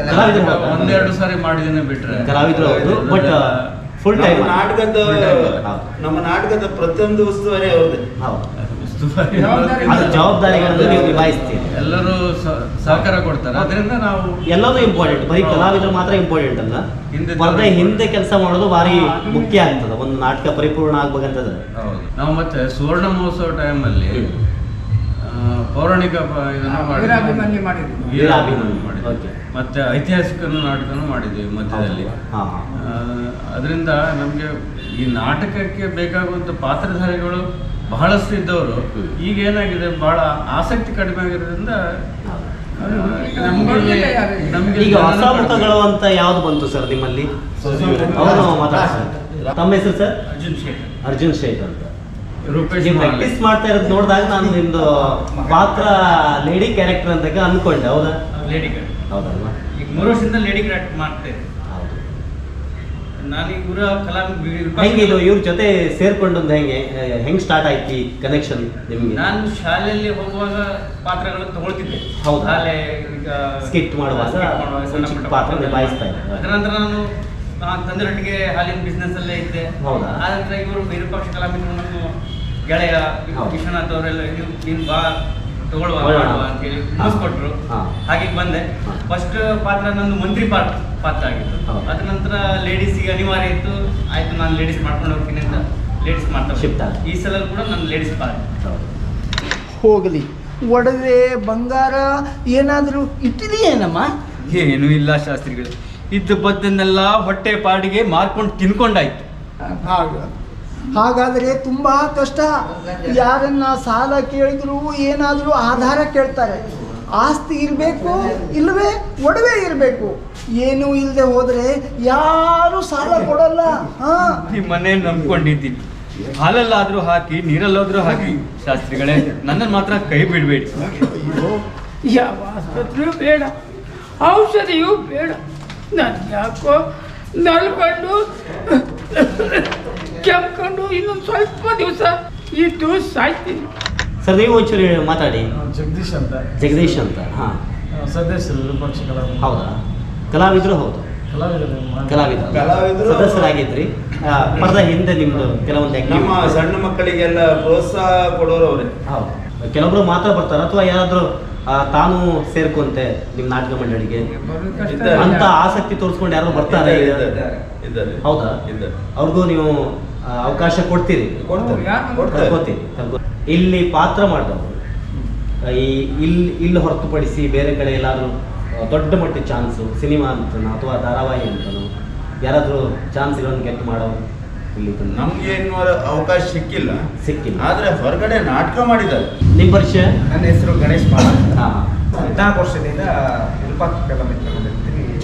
ಕಲಾವಿದರು, ಒಂದೆರಡು ಸಾರಿ ಮಾಡಿದ್ದೇನೆ ಬಿಟ್ರೆ. ಕಲಾವಿದರು ಹೌದು ಬಟ್ ಫುಲ್ ಟೈಮ್ ನಾಟಕದ ನಮ್ಮ ನಾಟಕದ ಪ್ರತಿಯೊಂದು ಉಸ್ತುವಾರಿ ಅವ್ರದ್ದು. ಹೌದು. ಜವಾಬ್ದಾರಿಗಳನ್ನು ನೀವು ನಿಭಾಯಿಸ್ತೀರಿ. ಎಲ್ಲರೂ ಸಹಕಾರ ಕೊಡ್ತಾರೆ. ಅದರಿಂದ ನಾವು ಎಲ್ಲದೂ ಇಂಪಾರ್ಟೆಂಟ್ ಬರೀ ಕಲಾವಿದರು ಮಾತ್ರ ಇಂಪಾರ್ಟೆಂಟ್ ಅಲ್ಲ. ಹಿಂದೆ ಹಿಂದೆ ಕೆಲಸ ಮಾಡೋದು ಭಾರಿ ಮುಖ್ಯ ಆಗ್ತದೆ. ಒಂದು ನಾಟಕ ಪರಿಪೂರ್ಣ ಆಗ್ಬೇಕಂತಂದ್ರೆ. ಹೌದು. ನಾವು ಮತ್ತೆ ಸುವರ್ಣ ಮಹೋತ್ಸವ ಟೈಮಲ್ಲಿ ಪೌರಾಣಿಕ ಇದನ್ನ ಮಾಡಿದ್ವಿ. ವೀರಾಭಿಮನ್ಯು ಮಾಡಿದ್ವಿ. ಮತ್ತೆ ಐತಿಹಾಸಿಕ ನಾಟಕನೂ ಮಾಡಿದ್ವಿ ಮಧ್ಯದಲ್ಲಿ. ಅದರಿಂದ ನಮಗೆ ಈ ನಾಟಕಕ್ಕೆ ಬೇಕಾಗುವಂಥ ಪಾತ್ರಧಾರಿಗಳು ಬಹಳಷ್ಟು ಇದ್ದವರು. ಈಗ ಏನಾಗಿದೆ? ಬಹಳ ಆಸಕ್ತಿ ಕಡಿಮೆ ಆಗಿರೋದ್ರಿಂದ ಈಗ? ನಮ್ಗೆ ಹೊಸ ಮುಖಗಳು ಅಂತ ಯಾವ್ದು ಬಂತು ಸರ್ ನಿಮ್ಮಲ್ಲಿ? ಅವರು ಮಾತಾಡ್ತಾರೆ. ತಮ್ಮ ಹೆಸರು ಸರ್? ಅರ್ಜುನ್ ಶೇಖರ್. ಅರ್ಜುನ್ ಶೇಖರ್ ಅಂತ. ರೂಪೇಶ್ ನೀವು ಪ್ರಾಕ್ಟೀಸ್ ಮಾಡ್ತಾ ಇರೋದು ನೋಡಿದಾಗ ನಾನು ನಿಮ್ದು ಪಾತ್ರ ಲೇಡಿ ಕ್ಯಾರೆಕ್ಟರ್ ಅಂತ ಅನ್ಕೊಂಡೆ ಹೌದಾ? ಲೇಡಿ ಹೌದಲ್ವಾ? ಈಗ ಮೂರು ವರ್ಷದಿಂದ ಲೇಡಿ ಕ್ಯಾರೆಕ್ಟರ್ ಮಾಡ್ತಾ ಇದ್ದೆ. ಹೌದು. ನಾನು ಊರ ಕಲಾ ಹೆಂಗೆ ಇದು ಇವ್ರ ಜೊತೆ ಸೇರ್ಕೊಂಡದ್ದು ಹೆಂಗೆ? ಹೆಂಗೆ ಸ್ಟಾರ್ಟ್ ಆಯ್ತು ಈ ಕನೆಕ್ಷನ್ ನಿಮ್ಗೆ? ನಾನು ಶಾಲೆಯಲ್ಲಿ ಹೋಗುವಾಗ ಪಾತ್ರಗಳನ್ನು ತಗೊಳ್ತಿದ್ದೆ. ಹೌದಾ? ಶಾಲೆ ಈಗ ಸ್ಕಿಟ್ ಮಾಡುವಾಗ ಸಣ್ಣ ಪಾತ್ರ ನಿಭಾಯಿಸ್ತಾ ಇದ್ದೆ. ಅದರ ನಂತರ ನಾನು ತಂದೆರೊಟ್ಟಿಗೆ ಹಾಲಿನ ಬಿಸ್ನೆಸ್ ಅಲ್ಲೇ ಇದ್ದೆ. ಹೌದಾ? ಆ ನಂತರ ಇವರು ವಿರೂಪಾಕ್ಷ ಕಲಾವಿದರು ಗೆಳೆಯ. ವಿಶ್ವನಾಥ್ ಅವರೆಲ್ಲ ನೀವು ನೀನು ಬಾ ತಗೊಳ್ಳುವ ಅಂತ ಮಾಡುವ ಅಂತೇಳಿ ಹಾ. ಕೊಟ್ಟರು. ಹಾಗೆ ಬಂದೆ. ಫಸ್ಟ್ ಪಾತ್ರ ನಂದು ಮಂತ್ರಿ ಪಾತ್ರ ಪಾತ್ರ ಆಗಿತ್ತು. ಅದ್ರ ಅದ ನಂತರ ಲೇಡೀಸಿಗೆ ಅನಿವಾರ್ಯ ಇತ್ತು. ಆಯ್ತು ನಾನು ಲೇಡೀಸ್ ಮಾಡ್ಕೊಂಡು ಹೋಗ್ತೀನಿ ಅಂತ ಲೇಡೀಸ್ ಮಾಡ್ತಾ ಈ ಸಲ ಕೂಡ ನಾನು ಲೇಡೀಸ್ ಪಾತ್ರ. ಹೋಗಲಿ. ಒಡವೆ ಬಂಗಾರ ಏನಾದರೂ ಇಟ್ಟಿದೆಯೇನಮ್ಮ? ಏನೂ ಇಲ್ಲ ಶಾಸ್ತ್ರಿಗಳು. ಇದ್ದ ಬದ್ದನ್ನೆಲ್ಲ ಹೊಟ್ಟೆ ಪಾಡಿಗೆ ಮಾರ್ಕೊಂಡು ತಿನ್ಕೊಂಡಾಯ್ತು. ಹಾಗ. ಹಾಗಾದರೆ ತುಂಬಾ ಕಷ್ಟ. ಯಾರನ್ನ ಸಾಲ ಕೇಳಿದ್ರು ಏನಾದರೂ ಆಧಾರ ಕೇಳ್ತಾರೆ. ಆಸ್ತಿ ಇರಬೇಕು ಇಲ್ಲವೇ ಒಡವೆ ಇರಬೇಕು. ಏನೂ ಇಲ್ಲದೆ ಹೋದರೆ ಯಾರು ಸಾಲ ಕೊಡಲ್ಲ. ಹಾ. ನಂಬ್ಕೊಂಡಿದ್ದೀನಿ. ಹಾಲಲ್ಲಾದ್ರೂ ಹಾಕಿ ನೀರಲ್ಲಾದ್ರೂ ಹಾಕಿ. ಶಾಸ್ತ್ರಿಗಳೇ ನನ್ನನ್ನು ಮಾತ್ರ ಕೈ ಬಿಡಬೇಡಿ. ಯಾವ ಆಸ್ಪತ್ರೆಯೂ ಬೇಡ ಔಷಧಿಯೂ ಬೇಡ. ನನ್ನ ಯಾಕೋ ನಲ್ಕೊಂಡು ಕೆಮ್ಕೊಂಡು ಇನ್ನೊಂದು ಸ್ವಲ್ಪ ದಿವಸ ಇದ್ದು ಸಾಯ್ತೀನಿ. ಸರ್ ನೀವು ಒಂಚೂರು ಮಾತಾಡಿ. ಜಗದೀಶ್ ಅಂತ. ಜಗದೀಶ್ ಅಂತ ಹಾ. ಸದಸ್ಯರು ಕಲಾವಿದರು. ಹೌದಾ? ಕಲಾವಿದರು ಹೌದು. ಕಲಾವಿದರು ಸದಸ್ಯರಾಗಿದ್ರಿ. ಆ, ಪರ್ದ ಹಿಂದೆ ನಿಮ್ದು ಕೆಲವೊಂದು ನಮ್ಮ activity- ಸಣ್ಣ ಮಕ್ಕಳಿಗೆಲ್ಲ ಪ್ರೋತ್ಸಾಹ ಕೊಡೋರು ಅವರೇ. ಹೌದು. ಕೆಲವೊಬ್ರು ಮಾತ್ರ ಬರ್ತಾರೆ ಅಥವಾ ಯಾರಾದ್ರೂ ಆ, ತಾನು ಸೇರ್ಕೊಂತೆ ನಿಮ್ಮ ನಾಟಕ ಮಂಡಳಿಗೆ? ಬರೋದು ಕಷ್ಟ ಅಂತ ಆಸಕ್ತಿ ತೋರಿಸ್ಕೊಂಡು ಯಾರು ಬರ್ತಾರೆ ಈಗ? ಇದ್ದಾರೆ, ಇದ್ದಾರೆ. ಹೌದಾ? ಇದ್ದಾರೆ. ಅವ್ರಿಗೂ ನೀವು ಅವಕಾಶ ಕೊಡ್ತೀರಿ. ಇಲ್ಲಿ ಪಾತ್ರ ಮಾಡಿದವರು. ಈ ಇಲ್ಲಿ ಇಲ್ಲಿ ಹೊರತುಪಡಿಸಿ ಬೇರೆ ಕಡೆ ಎಲ್ಲಾದರೂ ದೊಡ್ಡ ಮಟ್ಟ ಚಾನ್ಸು ಸಿನಿಮಾ ಅಂತನೋ ಅಥವಾ ಧಾರಾವಾಹಿ ಅಂತನೋ ಯಾರಾದರೂ ಚಾನ್ಸ್ ಇರೋನ್ ಗೆಟ್ ಮಾಡೋ ಇಲ್ಲಿ ನಮ್ಗೆ ಅವಕಾಶ ಸಿಕ್ಕಿಲ್ಲ. ಸಿಕ್ಕಿಲ್ಲ. ಆದ್ರೆ ಹೊರಗಡೆ ನಾಟಕ ಮಾಡಿದ್ದಾರೆ. ನಿಮ್ಮ ಪರಿಚಯ? ನನ್ನ ಹೆಸರು ಗಣೇಶ್ ಮಾಡ. ಹದಿನಾಲ್ಕು ವರ್ಷದಿಂದ ವಿರೂಪಾಕ್ಷ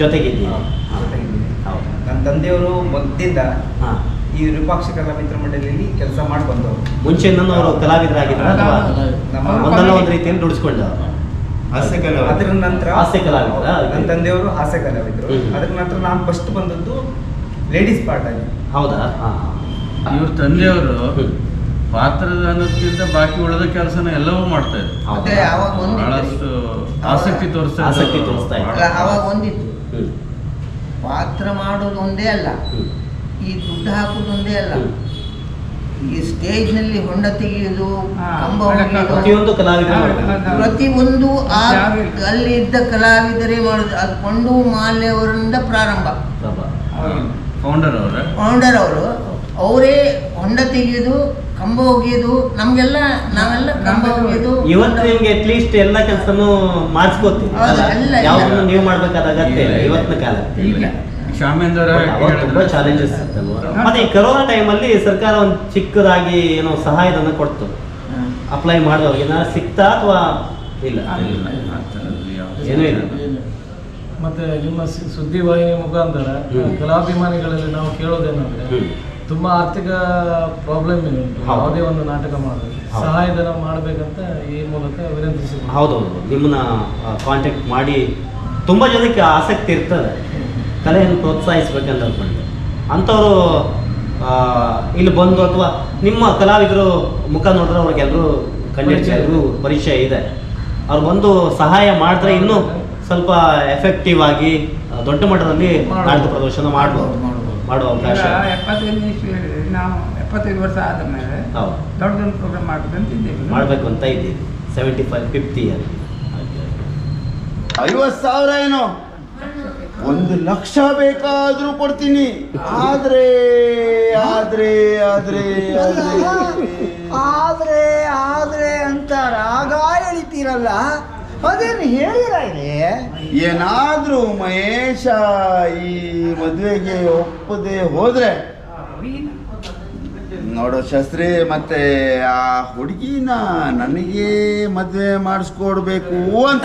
ಜೊತೆಗಿದ್ದೀವಿ ಜೊತೆಗಿದ್ದೀನಿ. ಹೌದು. ನನ್ನ ತಂದೆಯವರು ಮೊದಲಿಂದ ಹಾಂ. ಈ ವಿರೂಪಾಕ್ಷ ಕಲಾಮಿತ್ರ ಮಂಡಳಿಯಲ್ಲಿ ಕೆಲಸ ಮಾಡಿ ಬಂದವರು. ಮುಂಚೆಯಿಂದ ಅವರು ಕಲಾವಿದರಾಗಿದ್ದಾರೆ ಅಥವಾ ನಮ್ಮ ಒಂದಲ್ಲ ಒಂದು ರೀತಿಯಲ್ಲಿ ದುಡಿಸ್ಕೊಂಡವರು. ಹಾಸ್ಯ ಕಲಾವಿದ ಅದರ ನಂತರ ಹಾಸ್ಯ ಕಲಾವಿದರಾ? ನನ್ನ ತಂದೆಯವರು ಹಾಸ್ಯ ಕಲಾವಿದರು. ಅದ್ರ ನಂತರ ನಾನು ಫಸ್ಟ್ ಬಂದದ್ದು ಲೇಡೀಸ್ ಪಾರ್ಟ್ ಆಗಿ ಹೌದಾ? ಹಾಂ. ಇವ್ರ ತಂದೆಯವರು ಪಾತ್ರದ ಅನ್ನೋದಕ್ಕಿಂತ ಬಾಕಿ ಉಳಿದ ಕೆಲಸನ ಎಲ್ಲವೂ ಮಾಡ್ತಾ ಇದ್ರು. ಮತ್ತೆ ಅವಾಗ ಒಂದು ಬಹಳಷ್ಟು ಆಸಕ್ತಿ ತೋರಿಸ್ತಾ ಆಸಕ್ತಿ ತೋರಿಸ್ತಾ ಇದ್ರು. ಅವಾಗ ಒಂದಿತ್ತು. ಪಾತ್ರ ಮಾಡೋದು ಒಂದೇ ಅಲ್ಲ ಈ ದುಡ್ಡು ಹಾಕುದೊಂದೇ ಅಲ್ಲ. ಈ ಸ್ಟೇಜ್ನಲ್ಲಿ ಹೊಂಡ ತೆಗೆಯುವುದು ಹಾ, ಕಂಬ ಪ್ರತಿಯೊಂದು. ಪ್ರತಿಯೊಂದು ಆ ಅಲ್ಲಿ ಇದ್ದ ಕಲಾವಿದರೇ ಮಾಡುದು. ಅದು ಕೊಂಡು ಮಾಲೆಯವರಿಂದ ಪ್ರಾರಂಭ. ಫೌಂಡರ್ ಅವರ? ಫೌಂಡರ್ ಅವರು. ಅವರೇ ಹೊಂಡ ತೆಗೆಯುದು ಕಂಬ ಒಗೆಯುದು ನಮ್ಗೆಲ್ಲ ನಾವೆಲ್ಲ ಕಂಬ ಒಗೆಯೋದು. ಇವತ್ತು ನಿಮ್ಗೆ ಅಟ್ಲೀಸ್ಟ್ ಎಲ್ಲ ಕೆಲಸನೂ ಮಾಡಿಸ್ಕೋತೀವಿ ನೀವು ಮಾಡ್ಬೇಕಾದ ಅಗತ್ಯ ಇಲ್ಲ ಇವತ್ತಿನ ಕಾಲ ತುಂಬಾ ಚಾಲೆಂಜಸ್ ಮತ್ತೆ ಈ ಕರೋನಾ ಟೈಮಲ್ಲಿ ಸರ್ಕಾರ ಒಂದು ಚಿಕ್ಕದಾಗಿ ಏನೋ ಸಹಾಯಧನ ಕೊಡ್ತು. ಅಪ್ಲೈ ಮಾಡಿದವ್ರಿಗೆ ಏನಾದ್ರು ಸಿಕ್ತಾ ಅಥವಾ ಇಲ್ಲ? ಏನೂ ಇಲ್ಲ? ಮತ್ತೆ ನಿಮ್ಮ ಸುದ್ದಿವಾಹಿನಿ ಮುಖಾಂತರ. ಕಲಾಭಿಮಾನಿಗಳಲ್ಲಿ ನಾವು ಕೇಳೋದೇನಂದ್ರೆ. ತುಂಬಾ ಆರ್ಥಿಕ ಪ್ರಾಬ್ಲಮ್ ಇದೆ. ಯಾವುದೇ ಒಂದು ನಾಟಕ ಮಾಡೋದು. ಸಹಾಯಧನ ಮಾಡಬೇಕಂತ ಈ ಮೂಲಕ ವಿನಂತಿಸಿದ್ರು ಹೌದೌದು. ನಿಮ್ಮನ್ನ ಕಾಂಟ್ಯಾಕ್ಟ್ ಮಾಡಿ ತುಂಬಾ ಜನಕ್ಕೆ ಆಸಕ್ತಿ ಇರ್ತದೆ. ಕಲೆಯನ್ನು ಪ್ರೋತ್ಸಾಹಿಸಬೇಕಂತ ಅಂದ್ಕೊಂಡೆ ಅಂಥವರು ಇಲ್ಲಿ ಬಂದು ಅಥವಾ ನಿಮ್ಮ ಕಲಾವಿದರು ಮುಖ ನೋಡಿದ್ರೆ ಅವ್ರಿಗೆಲ್ಲರೂ ಖಂಡಿತ ಎಲ್ಲರೂ ಪರಿಚಯ ಇದೆ. ಅವ್ರು ಬಂದು ಸಹಾಯ ಮಾಡಿದ್ರೆ ಇನ್ನೂ ಸ್ವಲ್ಪ ಎಫೆಕ್ಟಿವ್ ಆಗಿ ದೊಡ್ಡ ಮಟ್ಟದಲ್ಲಿ ನಾಡಿದ ನಾಟಕ ಪ್ರದರ್ಶನ ಮಾಡಬಹುದು. ಮಾಡುವ ಅವಕಾಶ. ನಾವು ಎಪ್ಪತ್ತೈದು ವರ್ಷ ಆದ ಮೇಲೆ ಹೌದು. ದೊಡ್ಡದೊಂದು ಪ್ರೋಗ್ರಾಮ್ ಅಂತ ಇದ್ದೀವಿ. ಮಾಡಬೇಕು ಅಂತ ಇದ್ದೀವಿ. ಸೆವೆಂಟಿ ಫೈವ್ ಫಿಫ್ಟಿ ಇಯರ್ ಐವತ್ತು ಸಾವಿರ ಏನು? ಒಂದು ಲಕ್ಷ ಬೇಕಾದ್ರೂ ಕೊಡ್ತೀನಿ. ಆದ್ರೆ ಆದ್ರೆ ಆದ್ರೆ ಆದ್ರೆ. ಆದ್ರೆ ಅಂತ ರಾಗ ಎಳಿತೀರಲ್ಲ ಅದೇನು ಹೇಳಿರ ಇದೆ ಏನಾದ್ರೂ ಮಹೇಶ ಈ ಮದುವೆಗೆ ಒಪ್ಪದೆ ಹೋದ್ರೆ ನೋಡೋ ಶಾಸ್ತ್ರಿ ಮತ್ತೆ ಆ ಹುಡುಗಿನ ನನಗೆ ಮದುವೆ ಮಾಡಿಸ್ಕೊಡ್ಬೇಕು ಅಂತ.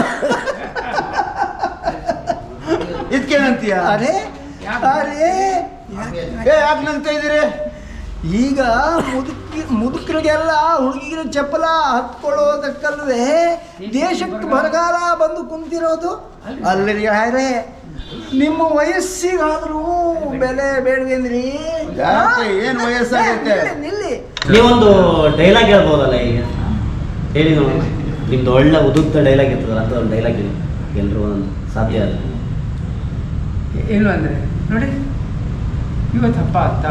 ಇದಕ್ಕೇನಂತೀಯ ಅರೆ ಅರೆ ಏ ಯಾಕೆ ನಂತ ಇದ್ದೀರಿ? ಈಗ ಮುದುಕಿ ಮುದುಕರಿಗೆಲ್ಲ ಹುಡುಗಿರ ಚಪ್ಪಲ ಹತ್ಕೊಳ್ಳೋದಕ್ಕಲ್ಲದೆ ದೇಶಕ್ಕೆ ಬರಗಾಲ ಬಂದು ಕುಂತಿರೋದು? ಅಲ್ಲರಿ ಹಾರೆ ನಿಮ್ಮ ವಯಸ್ಸಿಗಾದ್ರೂ ಬೆಲೆ ಬೇಡವೇನ್ರಿ ಏನು ವಯಸ್ಸಾಗುತ್ತೆ ವಯಸ್ಸಾಗೈತೆ? ನಿಲ್ಲಿ, ನೀವೊಂದು ಡೈಲಾಗ್ ಹೇಳ್ಬೋದಲ್ಲ ಈಗ? ಹೇಳಿ ನೋಡೋಣ. ನಿಮ್ದು ಒಳ್ಳೆ ಉದುಕ್ತ ಡೈಲಾಗ್ ಇರ್ತದಲ್ಲ ಅಂತ ಒಂದು ಡೈಲಾಗ್ ಹೇಳಿ ಎಲ್ಲರೂ ಒಂದು ಸಾಧ್ಯ ಅಲ್ಲ. ಏನು ಅಂದರೆ ನೋಡಿ ಇವತ್ತು ಹಬ್ಬ ಅಂತ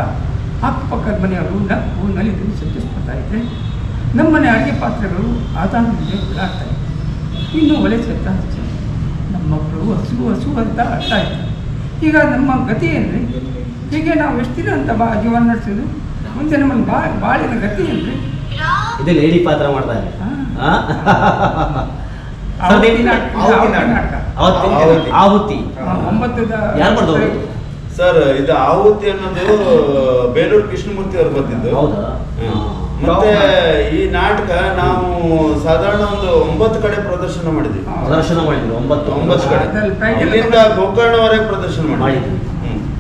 ಅಕ್ಕಪಕ್ಕದ ಮನೆಯವರು ನಕ್ಕು ನಲಿದು ಸಂತೋಷಪಡ್ತಾ ಇದ್ದರೆ ನಮ್ಮ ಮನೆ ಅಡುಗೆ ಪಾತ್ರೆಗಳು ಆತಾನಿಗೆ ಆಗ್ತಾ ಇದೆ ಇನ್ನೂ ಒಲೆ ಸತ್ತ ಹಚ್ಚಿ ನಮ್ಮ ಮಕ್ಕಳು ಹಸು ಹಸು ಅಂತ ಅರ್ಥ ಇದ್ದಾರೆ. ಈಗ ನಮ್ಮ ಗತಿ ಏನ್ರಿ? ಹೀಗೆ ನಾವು ಎಷ್ಟು ದಿನ ಅಂತ ಬಾ ಜೀವನ ನಡೆಸಿದ್ರು ಮುಂಚೆ ನಮ್ಮ ಬಾ ಬಾಳಿನ ಗತಿ ಏನ್ರಿ? ಇದು ಲೇಡಿ ಪಾತ್ರ ಮಾಡ್ತಾ ಆಹುತಿ. ಯಾರು ಬರ್ದವ್ರು? ಸರ್. ಇದು ಆಹುತಿ ಅನ್ನೋದು ಬೇಲೂರು ಕೃಷ್ಣಮೂರ್ತಿ ಅವ್ರು ಬಂದಿದ್ದು ಹೌದಾ? ಮತ್ತೆ ಈ ನಾಟಕ ನಾವು ಸಾಧಾರಣ ಒಂದು ಒಂಬತ್ತು ಕಡೆ ಪ್ರದರ್ಶನ ಮಾಡಿದ್ವಿ. ಪ್ರದರ್ಶನ ಮಾಡಿದ್ವಿ ಒಂಬತ್ತು. ಒಂಬತ್ತು ಕಡೆ. ಇಲ್ಲಿಂದ ಗೋಕರ್ಣವರೆಗೆ ಪ್ರದರ್ಶನ ಮಾಡಿದ್ವಿ.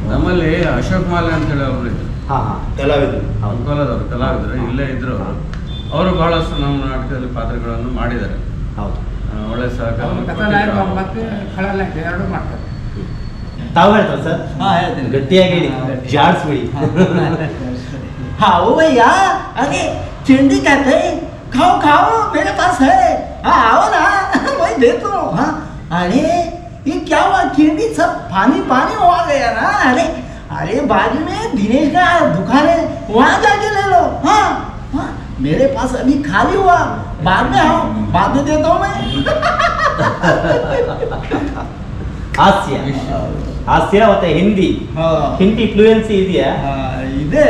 ನಮ್ಮಲ್ಲಿ ಅಶೋಕ್ ಮಾಲೆ ಅಂತ ಹೇಳಿ ಒಬ್ರು ಇದ್ರು. ಹಾ ಹಾ. ಕಲಾವಿದರು. ಅಂಕೋಲದವರು ಕಲಾವಿದರು ಇಲ್ಲೇ ಇದ್ರು ಅವರು. ಅವರು ಬಹಳಷ್ಟು ನಮ್ಮ ನಾಟಕದಲ್ಲಿ ಪಾತ್ರಗಳನ್ನು ಮಾಡಿದ್ದಾರೆ. ಹೌದು. ಒಳ್ಳೆ ಸಹಕಾರ ಅವ್ರು ಕಥಾನಾಯಕ ಮತ್ತೆ ಖಳನಾಯಕ ಎರಡೂ ಮಾಡ್ತಾರೆ ತಾವು ಹೇಳ್ತಾರೆ ಸರ್ ಹಾ ಹೇಳ್ತೀನಿ ಗಟ್ಟಿಯಾಗಿ ಹೇಳಿ ಜಾಡ್ಸ್ಬಿಡಿ हाँ ओ भैया अरे चिंडी कहते खाओ खाओ मेरे पास है हाँ आओ ना मैं देता हूँ हाँ अरे ये क्या हुआ चिंडी सब पानी पानी हो गया ना अरे अरे बाजू में दिनेश का दुकान है वहाँ जाके ले लो हाँ हाँ मेरे पास अभी खाली हुआ bán đấy không bán thế tiền ಮತ್ತೆ ಹಿಂದಿ. ಹಿಂದಿ ಫ್ಲೂಯೆನ್ಸಿ ಇದೆಯಾ? ಇದೆ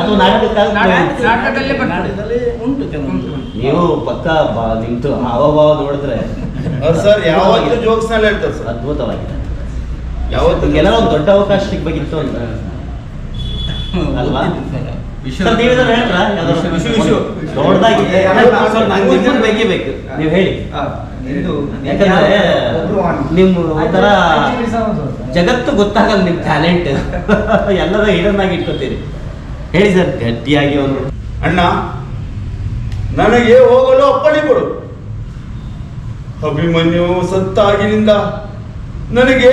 ಅದು ನೀವು ಪಕ್ಕ ನಿಂತು ನೋಡಿದ್ರೆ ಸರ್ ಯಾವತ್ತು ಜೋಕ್ಸ್ನಲ್ಲಿ ಹೇಳ್ತಾರೆ ಸರ್. ಅದ್ಭುತವಾಗಿದೆ. ಯಾವತ್ತು ಕೆಲವೊಂದು ದೊಡ್ಡ ಅವಕಾಶ ಸಿಗ್ಬೇಕಿತ್ತು ಅಲ್ವಾ? ಬೇಕು ಬೇಕೇ. ನೀವು ಹೇಳಿ. ಯಾಕಂದ್ರೆ ನಿಮ್ಮ ಒಂಥರ ಜಗತ್ತು ಗೊತ್ತಾಗಲ್ಲ ನಿಮ್ ಟ್ಯಾಲೆಂಟ್. [LAUGHS] ಎಲ್ಲರ ಹಿಡನ್ ಆಗಿ ಇಟ್ಕೋತೀರಿ. ಹೇಳಿ ಸರ್ ಗಟ್ಟಿಯಾಗಿ ಅವನು ಅಣ್ಣ ನನಗೆ ಹೋಗಲು ಅಪ್ಪಣೆ ಕೊಡು. ಅಭಿಮನ್ಯು ಸತ್ತಾಗಿನಿಂದ ನನಗೆ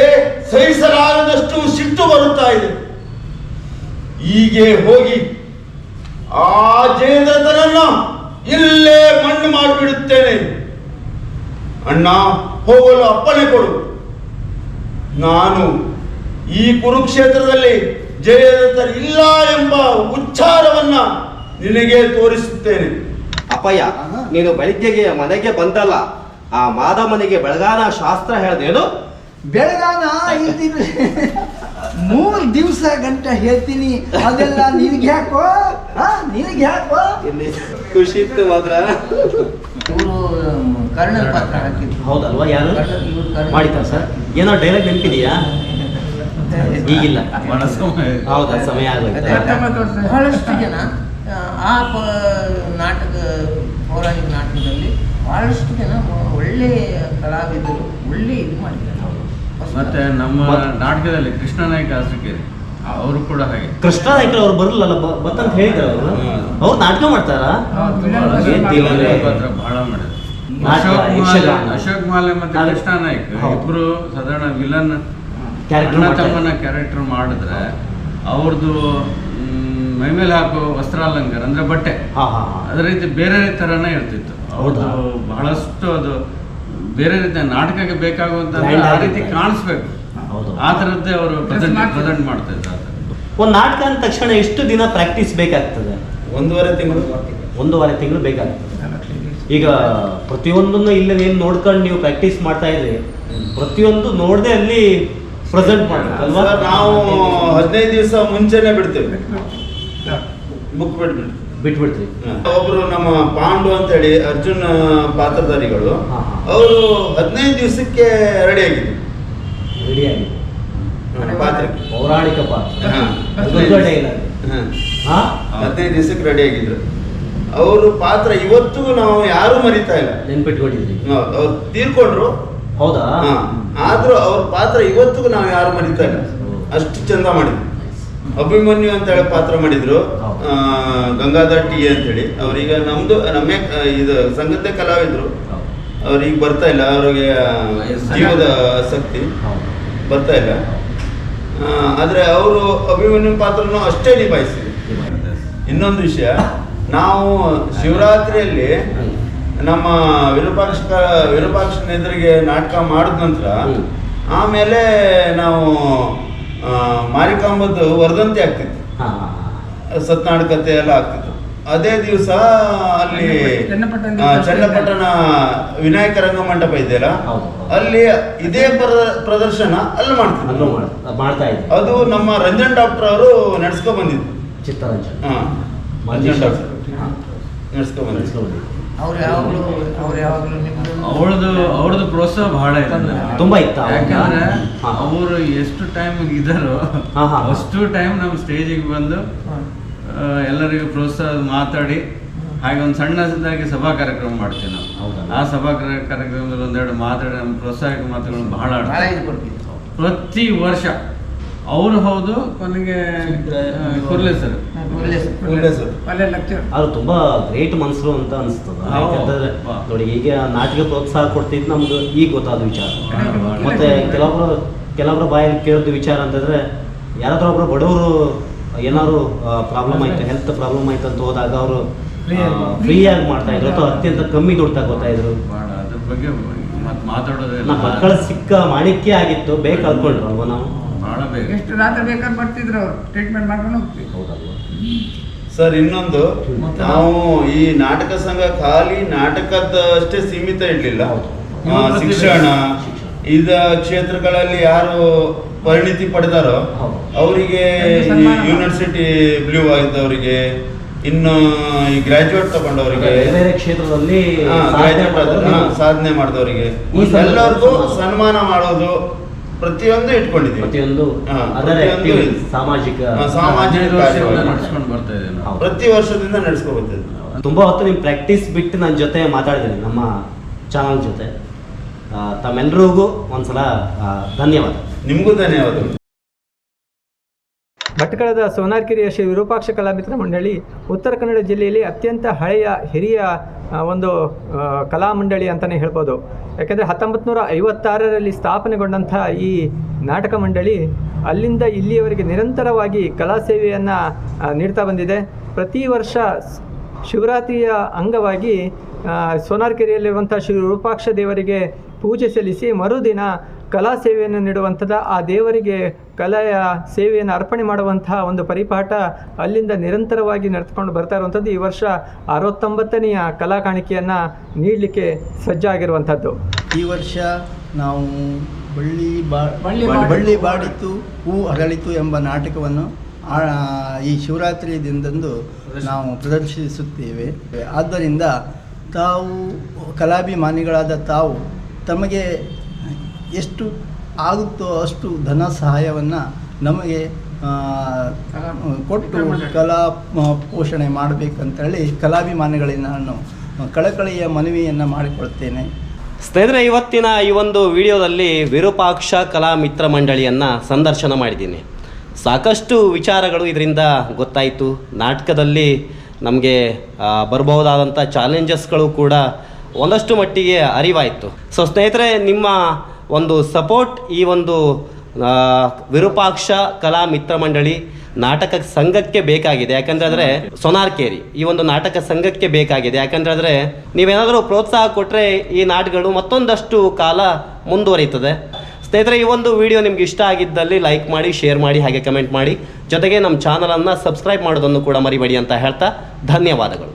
ಸಹಿಸಲಾರದಷ್ಟು ಸಿಟ್ಟು ಬರುತ್ತಾ ಇದೆ. ಹೀಗೆ ಹೋಗಿ ಆ ಜಯದತ್ತನನ್ನ ಇಲ್ಲೇ ಮಣ್ಣು ಮಾಡಿಬಿಡುತ್ತೇನೆ. ಅಣ್ಣ ಹೋಗಲು ಅಪ್ಪಣೆ ಕೊಡು. ನಾನು ಈ ಕುರುಕ್ಷೇತ್ರದಲ್ಲಿ ಜಯದತ್ತರ ಇಲ್ಲ ಎಂಬ ಉಚ್ಚಾರವನ್ನ ನಿನಗೆ ತೋರಿಸುತ್ತೇನೆ. ಅಪ್ಪಯ್ಯ ನೀನು ಬೆಳಿಗ್ಗೆಗೆ ಮನೆಗೆ ಬಂದಲ್ಲ ಆ ಮಾದಮ್ಮನಿಗೆ ಬೆಳಗಾನ ಶಾಸ್ತ್ರ ಹೇಳ್ದೇನು? ಬೆಳಗಾನ ಮೂರು ದಿವಸ ಗಂಟ ಹೇಳ್ತೀನಿ ಅದೆಲ್ಲ ನಿನಗೆ ಯಾಕೋ? ನಿನ್ಗೆ ಯಾಕೋ? ಇಲ್ಲಿ ಖುಷಿ ಇತ್ತು ಮಾತ್ರ. ಇವರು ಕರ್ಣನ್ ಪಾತ್ರ ಹಾಕಿದ್ರು. ಹೌದಲ್ವಾ ಯಾರು? ಮಾಡಿದ ಸರ್? ಏನೋ ಡೈರೆಕ್ಟ್ ನೆನಪಿದೆಯಾ? ಈಗಿಲ್ಲ. ಹೌದಾ ಸಮಯ ಆಗುತ್ತೆ ಬಹಳಷ್ಟು ಜನ ಆ, ನಾಟಕ ಪೌರಾಣಿಕ ನಾಟಕದಲ್ಲಿ ಬಹಳಷ್ಟು ಜನ ಒಳ್ಳೆಯ ಕಲಾವಿದರು ಒಳ್ಳೆ ಇದು ಮಾಡಿದ್ದಾರೆ. ಮತ್ತೆ ನಮ್ಮ ನಾಟಕದಲ್ಲಿ ಕೃಷ್ಣ ನಾಯಕ ಆಸಕೇರಿ ಅವರು ಕೂಡ ಹಾಗೆ. ಕೃಷ್ಣ ನಾಯ್ಕ ಅವ್ರು ಬರಲ್ಲ ಬತ್ತಂತ ಹೇಳಿದ್ರು ಅವರು. ಅವ್ರು ನಾಟಕ ಮಾಡ್ತಾರಾ? ಬಹಳ ಮಾಡಿದ್ರು. ನಾಟಕ, ಅಶೋಕ್ ಮಾಲೆ ಅಶೋಕ್ ಮಾಲೆ ಮತ್ತೆ ಕೃಷ್ಣ ನಾಯ್ಕ ಇಬ್ರು ಸಾಧಾರಣ ವಿಲನ್ ಅಣ್ಣ. ತಮ್ಮನ ಕ್ಯಾರೆಕ್ಟರ್ ಮಾಡಿದ್ರೆ ಅವ್ರದ್ದು ಮೈಮೇಲೆ ಹಾಕೋ ವಸ್ತ್ರಾಲಂಕಾರ ಅಂದ್ರೆ ಬಟ್ಟೆ. ಅದೇ ರೀತಿ ಬೇರೆ ತರನೇ ಇರ್ತಿತ್ತು. ಅವ್ರದ್ದು ಅವ್ರ್ದು ಬಹಳಷ್ಟು ಅದು ಬೇರೆ ರೀತಿಯ ನಾಟಕಕ್ಕೆ ಬೇಕಾಗುವಂತ ಆ ರೀತಿ. ಕಾಣಿಸ್ಬೇಕು. ಹೌದು. ಆ ಥರದ್ದೇ ಅವರು ಪ್ರೆಸೆಂಟ್ ಪ್ರೆಸೆಂಟ್ ಮಾಡ್ತಾ ಇದ್ದಾರೆ ಒಂದು ನಾಟಕ ಅಂದ ತಕ್ಷಣ ಎಷ್ಟು ದಿನ ಪ್ರಾಕ್ಟೀಸ್ ಬೇಕಾಗ್ತದೆ? ಒಂದೂವರೆ ತಿಂಗಳು ಒಂದೂವರೆ ತಿಂಗಳು ಬೇಕಾಗ್ತದೆ. ಈಗ ಪ್ರತಿಯೊಂದನ್ನು ಇಲ್ಲಿ ಏನು ನೋಡ್ಕೊಂಡು ನೀವು ಪ್ರಾಕ್ಟೀಸ್ ಮಾಡ್ತಾ ಇದ್ರಿ ಪ್ರತಿಯೊಂದು ನೋಡದೆ ಅಲ್ಲಿ ಪ್ರೆಸೆಂಟ್ ಮಾಡಬೇಕಲ್ವಾ ಸರ್, ನಾವು ಹದಿನೈದು ದಿವಸ ಮುಂಚೆನೆ ಬಿಡ್ತೇವೆ ಬುಕ್ ಬಿಟ್ಬಿಟ್ಟು ಬಿಟ್ಬಿಡ್ತೀವಿ. ಒಬ್ರು ನಮ್ಮ ಪಾಂಡು ಅಂತ ಹೇಳಿ ಅರ್ಜುನ್ ಪಾತ್ರಧಾರಿಗಳು. ಅವರು ಹದಿನೈದು ದಿವಸಕ್ಕೆ ರೆಡಿ ಆಗಿದ್ರು. ರೆಡಿಯಾಗಿ ಪಾತ್ರ ಪೌರಾಣಿಕ ಪಾತ್ರ. ಹದಿನೈದು ದಿವಸಕ್ಕೆ ರೆಡಿ ಆಗಿದ್ರು. ಅವರು ಪಾತ್ರ ಇವತ್ತಿಗೂ ನಾವು ಯಾರು ಮರಿತಾ ಇಲ್ಲ. ನೆನ್ಪಿಟ್ಕೊಂಡಿದ್ವಿ ಅವ್ರು ತೀರ್ಕೊಂಡ್ರು. ಹೌದಾ. ಆದ್ರೂ ಅವ್ರ ಪಾತ್ರ ಇವತ್ತಿಗೂ ನಾವು ಯಾರು ಮರಿತಾ ಇಲ್ಲ. ಅಷ್ಟು ಚಂದ ಮಾಡಿದ್ರು. ಅಭಿಮನ್ಯು ಅಂತ ಹೇಳಿ ಪಾತ್ರ ಮಾಡಿದ್ರು. ಗಂಗಾಧರ್ ಟಿ ಅಂತ ಹೇಳಿ. ಅವ್ರೀಗ ನಮ್ದು ನಮ್ಮೇ ಇದು ಸಂಗೀತ ಕಲಾವಿದ್ರು. ಅವ್ರಿಗೆ ಬರ್ತಾ ಇಲ್ಲ. ಅವ್ರಿಗೆ ಜೀವದ ಆಸಕ್ತಿ. ಬರ್ತಾ ಇಲ್ಲ. ಆದ್ರೆ ಅವರು ಅಭಿಮನ್ಯು ಪಾತ್ರನು ಅಷ್ಟೇ ನಿಭಾಯಿಸಿದ್ರು. ಇನ್ನೊಂದು ವಿಷಯ ನಾವು ಶಿವರಾತ್ರಿಯಲ್ಲಿ ನಮ್ಮ ವಿರೂಪಾಕ್ಷ ವಿರೂಪಾಕ್ಷನ ಎದುರಿಗೆ ನಾಟಕ ಮಾಡಿದ ನಂತರ ಆಮೇಲೆ ನಾವು ಮಾರಿಕಾಂಬದ್ದು ವರದಂತಿ ಆಗ್ತಿತ್ತು. ಸತ್ನಾಡು ಕಥೆ ಎಲ್ಲ ಆಗ್ತಿತ್ತು. ಅದೇ ದಿವಸ ಅಲ್ಲಿ ಚನ್ನಪಟ್ಟಣ ವಿನಾಯಕ ರಂಗ ಮಂಟಪ ರಂಗಮಂಟಪ ಇದೆಯಲ್ಲ ಅಲ್ಲಿ ಇದೇ ಪ್ರ- ಪ್ರದರ್ಶನ ಅಲ್ಲಿ ಅಲ್ಲೂ ಮಾಡ್ತಿದ್ರು ಮಾಡ್ತಾ ಇದ್ದೆ ಅದು ನಮ್ಮ ರಂಜನ್ ಡಾಕ್ಟರ್ ಅವರು ನಡೆಸ್ಕೊ ಬಂದಿದ್ರು ಚಿತ್ತರಂಜನ್. ಹಾ. ರಂಜನ್ ಡಾಕ್ಟರ್. ನಡೆಸ್ಕೊ ಬಂದಿದ್ದು. ಅವ್ರು ಯಾವಾಗಲೂ ಅವ್ರು ಯಾವಾಗಲೂ ನಿಮ್ದು ಅವಳದು ಅವ್ರದ್ದು ಪ್ರೋತ್ಸಾಹ ಬಹಳ ಇದೆ ತುಂಬಾ ಇತ್ತ? ಯಾಕಂದ್ರೆ. ಅವರು ಎಷ್ಟು ಟೈಮ್ ಇದಾರೋ. ಅಷ್ಟು ಟೈಮ್ ನಮ್ಮ ಸ್ಟೇಜಿಗೆ ಬಂದು ಆ, ಎಲ್ಲರಿಗೂ ಪ್ರೋತ್ಸಾಹ ಮಾತಾಡಿ ಹಾಗೆ ಒಂದು ಸಣ್ಣದಾಗಿ ಸಭಾ ಕಾರ್ಯಕ್ರಮ ಮಾಡ್ತೀವಿ ನಾವು ಹೌದಾ? ಆ ಸಭಾ ಕಾರ್ಯ- ಕಾರ್ಯಕ್ರಮದಲ್ಲಿ ಒಂದೆರಡು ಮಾತಾಡಿ ನಮ್ಮ ಪ್ರೋತ್ಸಾಹಕ ಮಾತುಗಳನ್ನು ಬಹಳ ಪ್ರತಿ ವರ್ಷ ಅವರು ಹೌದು ಕೊನೆಗೆ ಕುರ್ಲೆ ಸರ್. ಒಳ್ಳೆ ಲೆಕ್ಚರ್. ಅದು ತುಂಬಾ ಗ್ರೇಟ್ ಮನ್ಸರು ಅಂತ ಅನಿಸ್ತದ. ಯಾಕಂತಂದ್ರೆ ನೋಡಿ ಈಗ ನಾಟಕ ಪ್ರೋತ್ಸಾಹ ಕೊಡ್ತಿದ್ ನಮ್ದು ಈಗ ಗೊತ್ತಾದ ವಿಚಾರ. ಮತ್ತೆ ಕೆಲವೊಬ್ರು ಕೆಲವೊಬ್ರು ಬಾಯಲ್ಲಿ ಕೇಳಿದ ವಿಚಾರ ಅಂತಂದ್ರೆ ಯಾರಾದ್ರೂ ಒಬ್ರು ಬಡವರು ಏನಾದ್ರು ಪ್ರಾಬ್ಲಮ್ ಆಯ್ತು ಹೆಲ್ತ್ ಪ್ರಾಬ್ಲಮ್ ಆಯ್ತು ಅಂತ ಹೋದಾಗ ಅವರು. ಫ್ರೀ ಆಗಿ. ಮಾಡ್ತಾ ಇದ್ರು. ಅಥವಾ ಅತ್ಯಂತ ಕಮ್ಮಿ ದುಡ್ಡು ತಗೋತಾ ಇದ್ರು. ಬಹಳ ಮತ್ತೆ ಮಾತಾಡೋದೇ ನಮ್ಮ ಮಕ್ಕಳ ಸಿಕ್ಕ ಮಾಣಿಕ್ಯ ಆಗಿತ್ತು. ಬೇಕು ಕಲ್ಕೊಂಡ್ರು ಅಲ್ವಾ ನಾವು? ಎಷ್ಟು ರಾತ್ರಿ ಬೇಕಾದ್ರೆ ಬರ್ತಿದ್ರು ಅವ್ರು. ಟ್ರೀಟ್ಮೆಂಟ್ ಮಾಡ್ಕೊಂಡು ಹೋಗ್ತೀವಿ. ಸರ್ ಇನ್ನೊಂದು ನಾವು ಈ ನಾಟಕ ಸಂಘ ಖಾಲಿ ನಾಟಕದ ಅಷ್ಟೇ ಸೀಮಿತ ಇರಲಿಲ್ಲ. ಶಿಕ್ಷಣ ಇದ ಕ್ಷೇತ್ರಗಳಲ್ಲಿ ಯಾರು ಪರಿಣಿತಿ ಪಡೆದಾರೋ. ಅವರಿಗೆ. ಯೂನಿವರ್ಸಿಟಿ ಬ್ಲೂ ಆಗಿದ್ದವರಿಗೆ ಇನ್ನು ಈ ಗ್ರಾಜುಯೇಟ್ ತಗೊಂಡವರಿಗೆ ಕ್ಷೇತ್ರದಲ್ಲಿ ಸಾಧನೆ ಮಾಡಿದವರಿಗೆ ಎಲ್ಲರಿಗೂ. ಸನ್ಮಾನ ಮಾಡೋದು ಪ್ರತಿಯೊಂದು ಇಟ್ಕೊಂಡಿದ್ದೀವಿ. ಪ್ರತಿಯೊಂದು ಸಾಮಾಜಿಕ ಸಾಮಾಜಿಕ ಬರ್ತಾ ಪ್ರತಿ ವರ್ಷದಿಂದ ನಡೆಸ್ಕೋಬರ್ತದೆ ತುಂಬಾ ಹೊತ್ತು ನಿಮ್ಮ ಪ್ರಾಕ್ಟೀಸ್ ಬಿಟ್ಟು ನನ್ನ ಜೊತೆ ಮಾತಾಡಿದ್ದೀನಿ ನಮ್ಮ ಚಾನಲ್ ಜೊತೆ. ಆ, ತಮ್ಮೆಲ್ರಿಗೂ ಒಂದ್ಸಲ ಧನ್ಯವಾದ. ನಿಮಗೂ ಧನ್ಯವಾದಗಳು. ಭಟ್ಕಳದ ಸೋನಾರ್ಕಿರಿಯ ಶ್ರೀ ವಿರೂಪಾಕ್ಷ ಕಲಾಮಿತ್ರ ಮಂಡಳಿ ಉತ್ತರ ಕನ್ನಡ ಜಿಲ್ಲೆಯಲ್ಲಿ ಅತ್ಯಂತ ಹಳೆಯ, ಹಿರಿಯ ಒಂದು ಕಲಾ ಮಂಡಳಿ ಅಂತಲೇ ಹೇಳ್ಬೋದು. ಯಾಕೆಂದರೆ ಹತ್ತೊಂಬತ್ತು ನೂರ ಐವತ್ತಾರರಲ್ಲಿ ಸ್ಥಾಪನೆಗೊಂಡಂಥ ಈ ನಾಟಕ ಮಂಡಳಿ ಅಲ್ಲಿಂದ ಇಲ್ಲಿಯವರೆಗೆ ನಿರಂತರವಾಗಿ ಕಲಾ ಸೇವೆಯನ್ನು ನೀಡ್ತಾ ಬಂದಿದೆ. ಪ್ರತಿ ವರ್ಷ ಶಿವರಾತ್ರಿಯ ಅಂಗವಾಗಿ ಸೋನಾರ್ಕೆರೆಯಲ್ಲಿರುವಂಥ ಶ್ರೀ ರೂಪಾಕ್ಷ ದೇವರಿಗೆ ಪೂಜೆ ಸಲ್ಲಿಸಿ ಮರುದಿನ ಕಲಾ ಸೇವೆಯನ್ನು ನೀಡುವಂಥದ್ದು ಆ ದೇವರಿಗೆ ಕಲೆಯ ಸೇವೆಯನ್ನು ಅರ್ಪಣೆ ಮಾಡುವಂತಹ ಒಂದು ಪರಿಪಾಠ ಅಲ್ಲಿಂದ ನಿರಂತರವಾಗಿ ನಡೆದುಕೊಂಡು ಬರ್ತಾ ಇರುವಂಥದ್ದು. ಈ ವರ್ಷ ಅರವತ್ತೊಂಬತ್ತನೆಯ ಕಲಾ ಕಾಣಿಕೆಯನ್ನು ನೀಡಲಿಕ್ಕೆ ಸಜ್ಜಾಗಿರುವಂಥದ್ದು. ಈ ವರ್ಷ ನಾವು ಬಳ್ಳಿ ಬಾ ಬಳ್ಳಿ ಬಳ್ಳಿ- ಬಾಡಿತು, ಬಳ್ಳಿ ಹೂ ಬಾಡಿತು ಹೂ ಅರಳಿತು ಎಂಬ ನಾಟಕವನ್ನು ಈ ಶಿವರಾತ್ರಿ ದಿನದಂದು ನಾವು ಪ್ರದರ್ಶಿಸುತ್ತೇವೆ. ಆದ್ದರಿಂದ ತಾವು ಕಲಾಭಿಮಾನಿಗಳಾದ ತಾವು ತಮಗೆ ಎಷ್ಟು ಆಗುತ್ತೋ ಅಷ್ಟು ಧನ ಸಹಾಯವನ್ನು ನಮಗೆ ಕೊಟ್ಟು ಕಲಾ ಪೋಷಣೆ ಮಾಡಬೇಕಂತೇಳಿ ಕಲಾಭಿಮಾನಿಗಳಿಂದ ನಾನು ಕಳಕಳಿಯ ಮನವಿಯನ್ನು ಮಾಡಿಕೊಳ್ತೇನೆ. ಸ್ನೇಹಿತರೆ, ಇವತ್ತಿನ ಈ ಒಂದು ವಿಡಿಯೋದಲ್ಲಿ ವಿರೂಪಾಕ್ಷ ಕಲಾ ಮಿತ್ರ ಮಂಡಳಿಯನ್ನು ಸಂದರ್ಶನ ಮಾಡಿದ್ದೀನಿ. ಸಾಕಷ್ಟು ವಿಚಾರಗಳು ಇದರಿಂದ ಗೊತ್ತಾಯಿತು. ನಾಟಕದಲ್ಲಿ ನಮಗೆ ಬರಬಹುದಾದಂಥ ಚಾಲೆಂಜಸ್ಗಳು ಕೂಡ ಒಂದಷ್ಟು ಮಟ್ಟಿಗೆ ಅರಿವಾಯಿತು. ಸೊ ಸ್ನೇಹಿತರೆ, ನಿಮ್ಮ ಒಂದು ಸಪೋರ್ಟ್, ಈ ಒಂದು ವಿರೂಪಾಕ್ಷ ಕಲಾ ಮಿತ್ರ ಮಂಡಳಿ ನಾಟಕ ಸಂಘಕ್ಕೆ ಬೇಕಾಗಿದೆ. ಯಾಕಂದ್ರೆ ಸೊನಾರ್ಕೇರಿ ಈ ಒಂದು ನಾಟಕ ಸಂಘಕ್ಕೆ ಬೇಕಾಗಿದೆ. ಯಾಕಂದ್ರೆ ನೀವೇನಾದರೂ ಪ್ರೋತ್ಸಾಹ ಕೊಟ್ಟರೆ ಈ ನಾಟಗಳು ಮತ್ತೊಂದಷ್ಟು ಕಾಲ ಮುಂದುವರಿಯುತ್ತದೆ. ಸ್ನೇಹಿತರೆ, ಈ ಒಂದು ವಿಡಿಯೋ ನಿಮ್ಗೆ ಇಷ್ಟ ಆಗಿದ್ದಲ್ಲಿ ಲೈಕ್ ಮಾಡಿ, ಶೇರ್ ಮಾಡಿ, ಹಾಗೆ ಕಮೆಂಟ್ ಮಾಡಿ. ಜೊತೆಗೆ ನಮ್ಮ ಚಾನಲನ್ನು ಸಬ್ಸ್ಕ್ರೈಬ್ ಮಾಡೋದನ್ನು ಕೂಡ ಮರಿಬೇಡಿ ಅಂತ ಹೇಳ್ತಾ ಧನ್ಯವಾದಗಳು.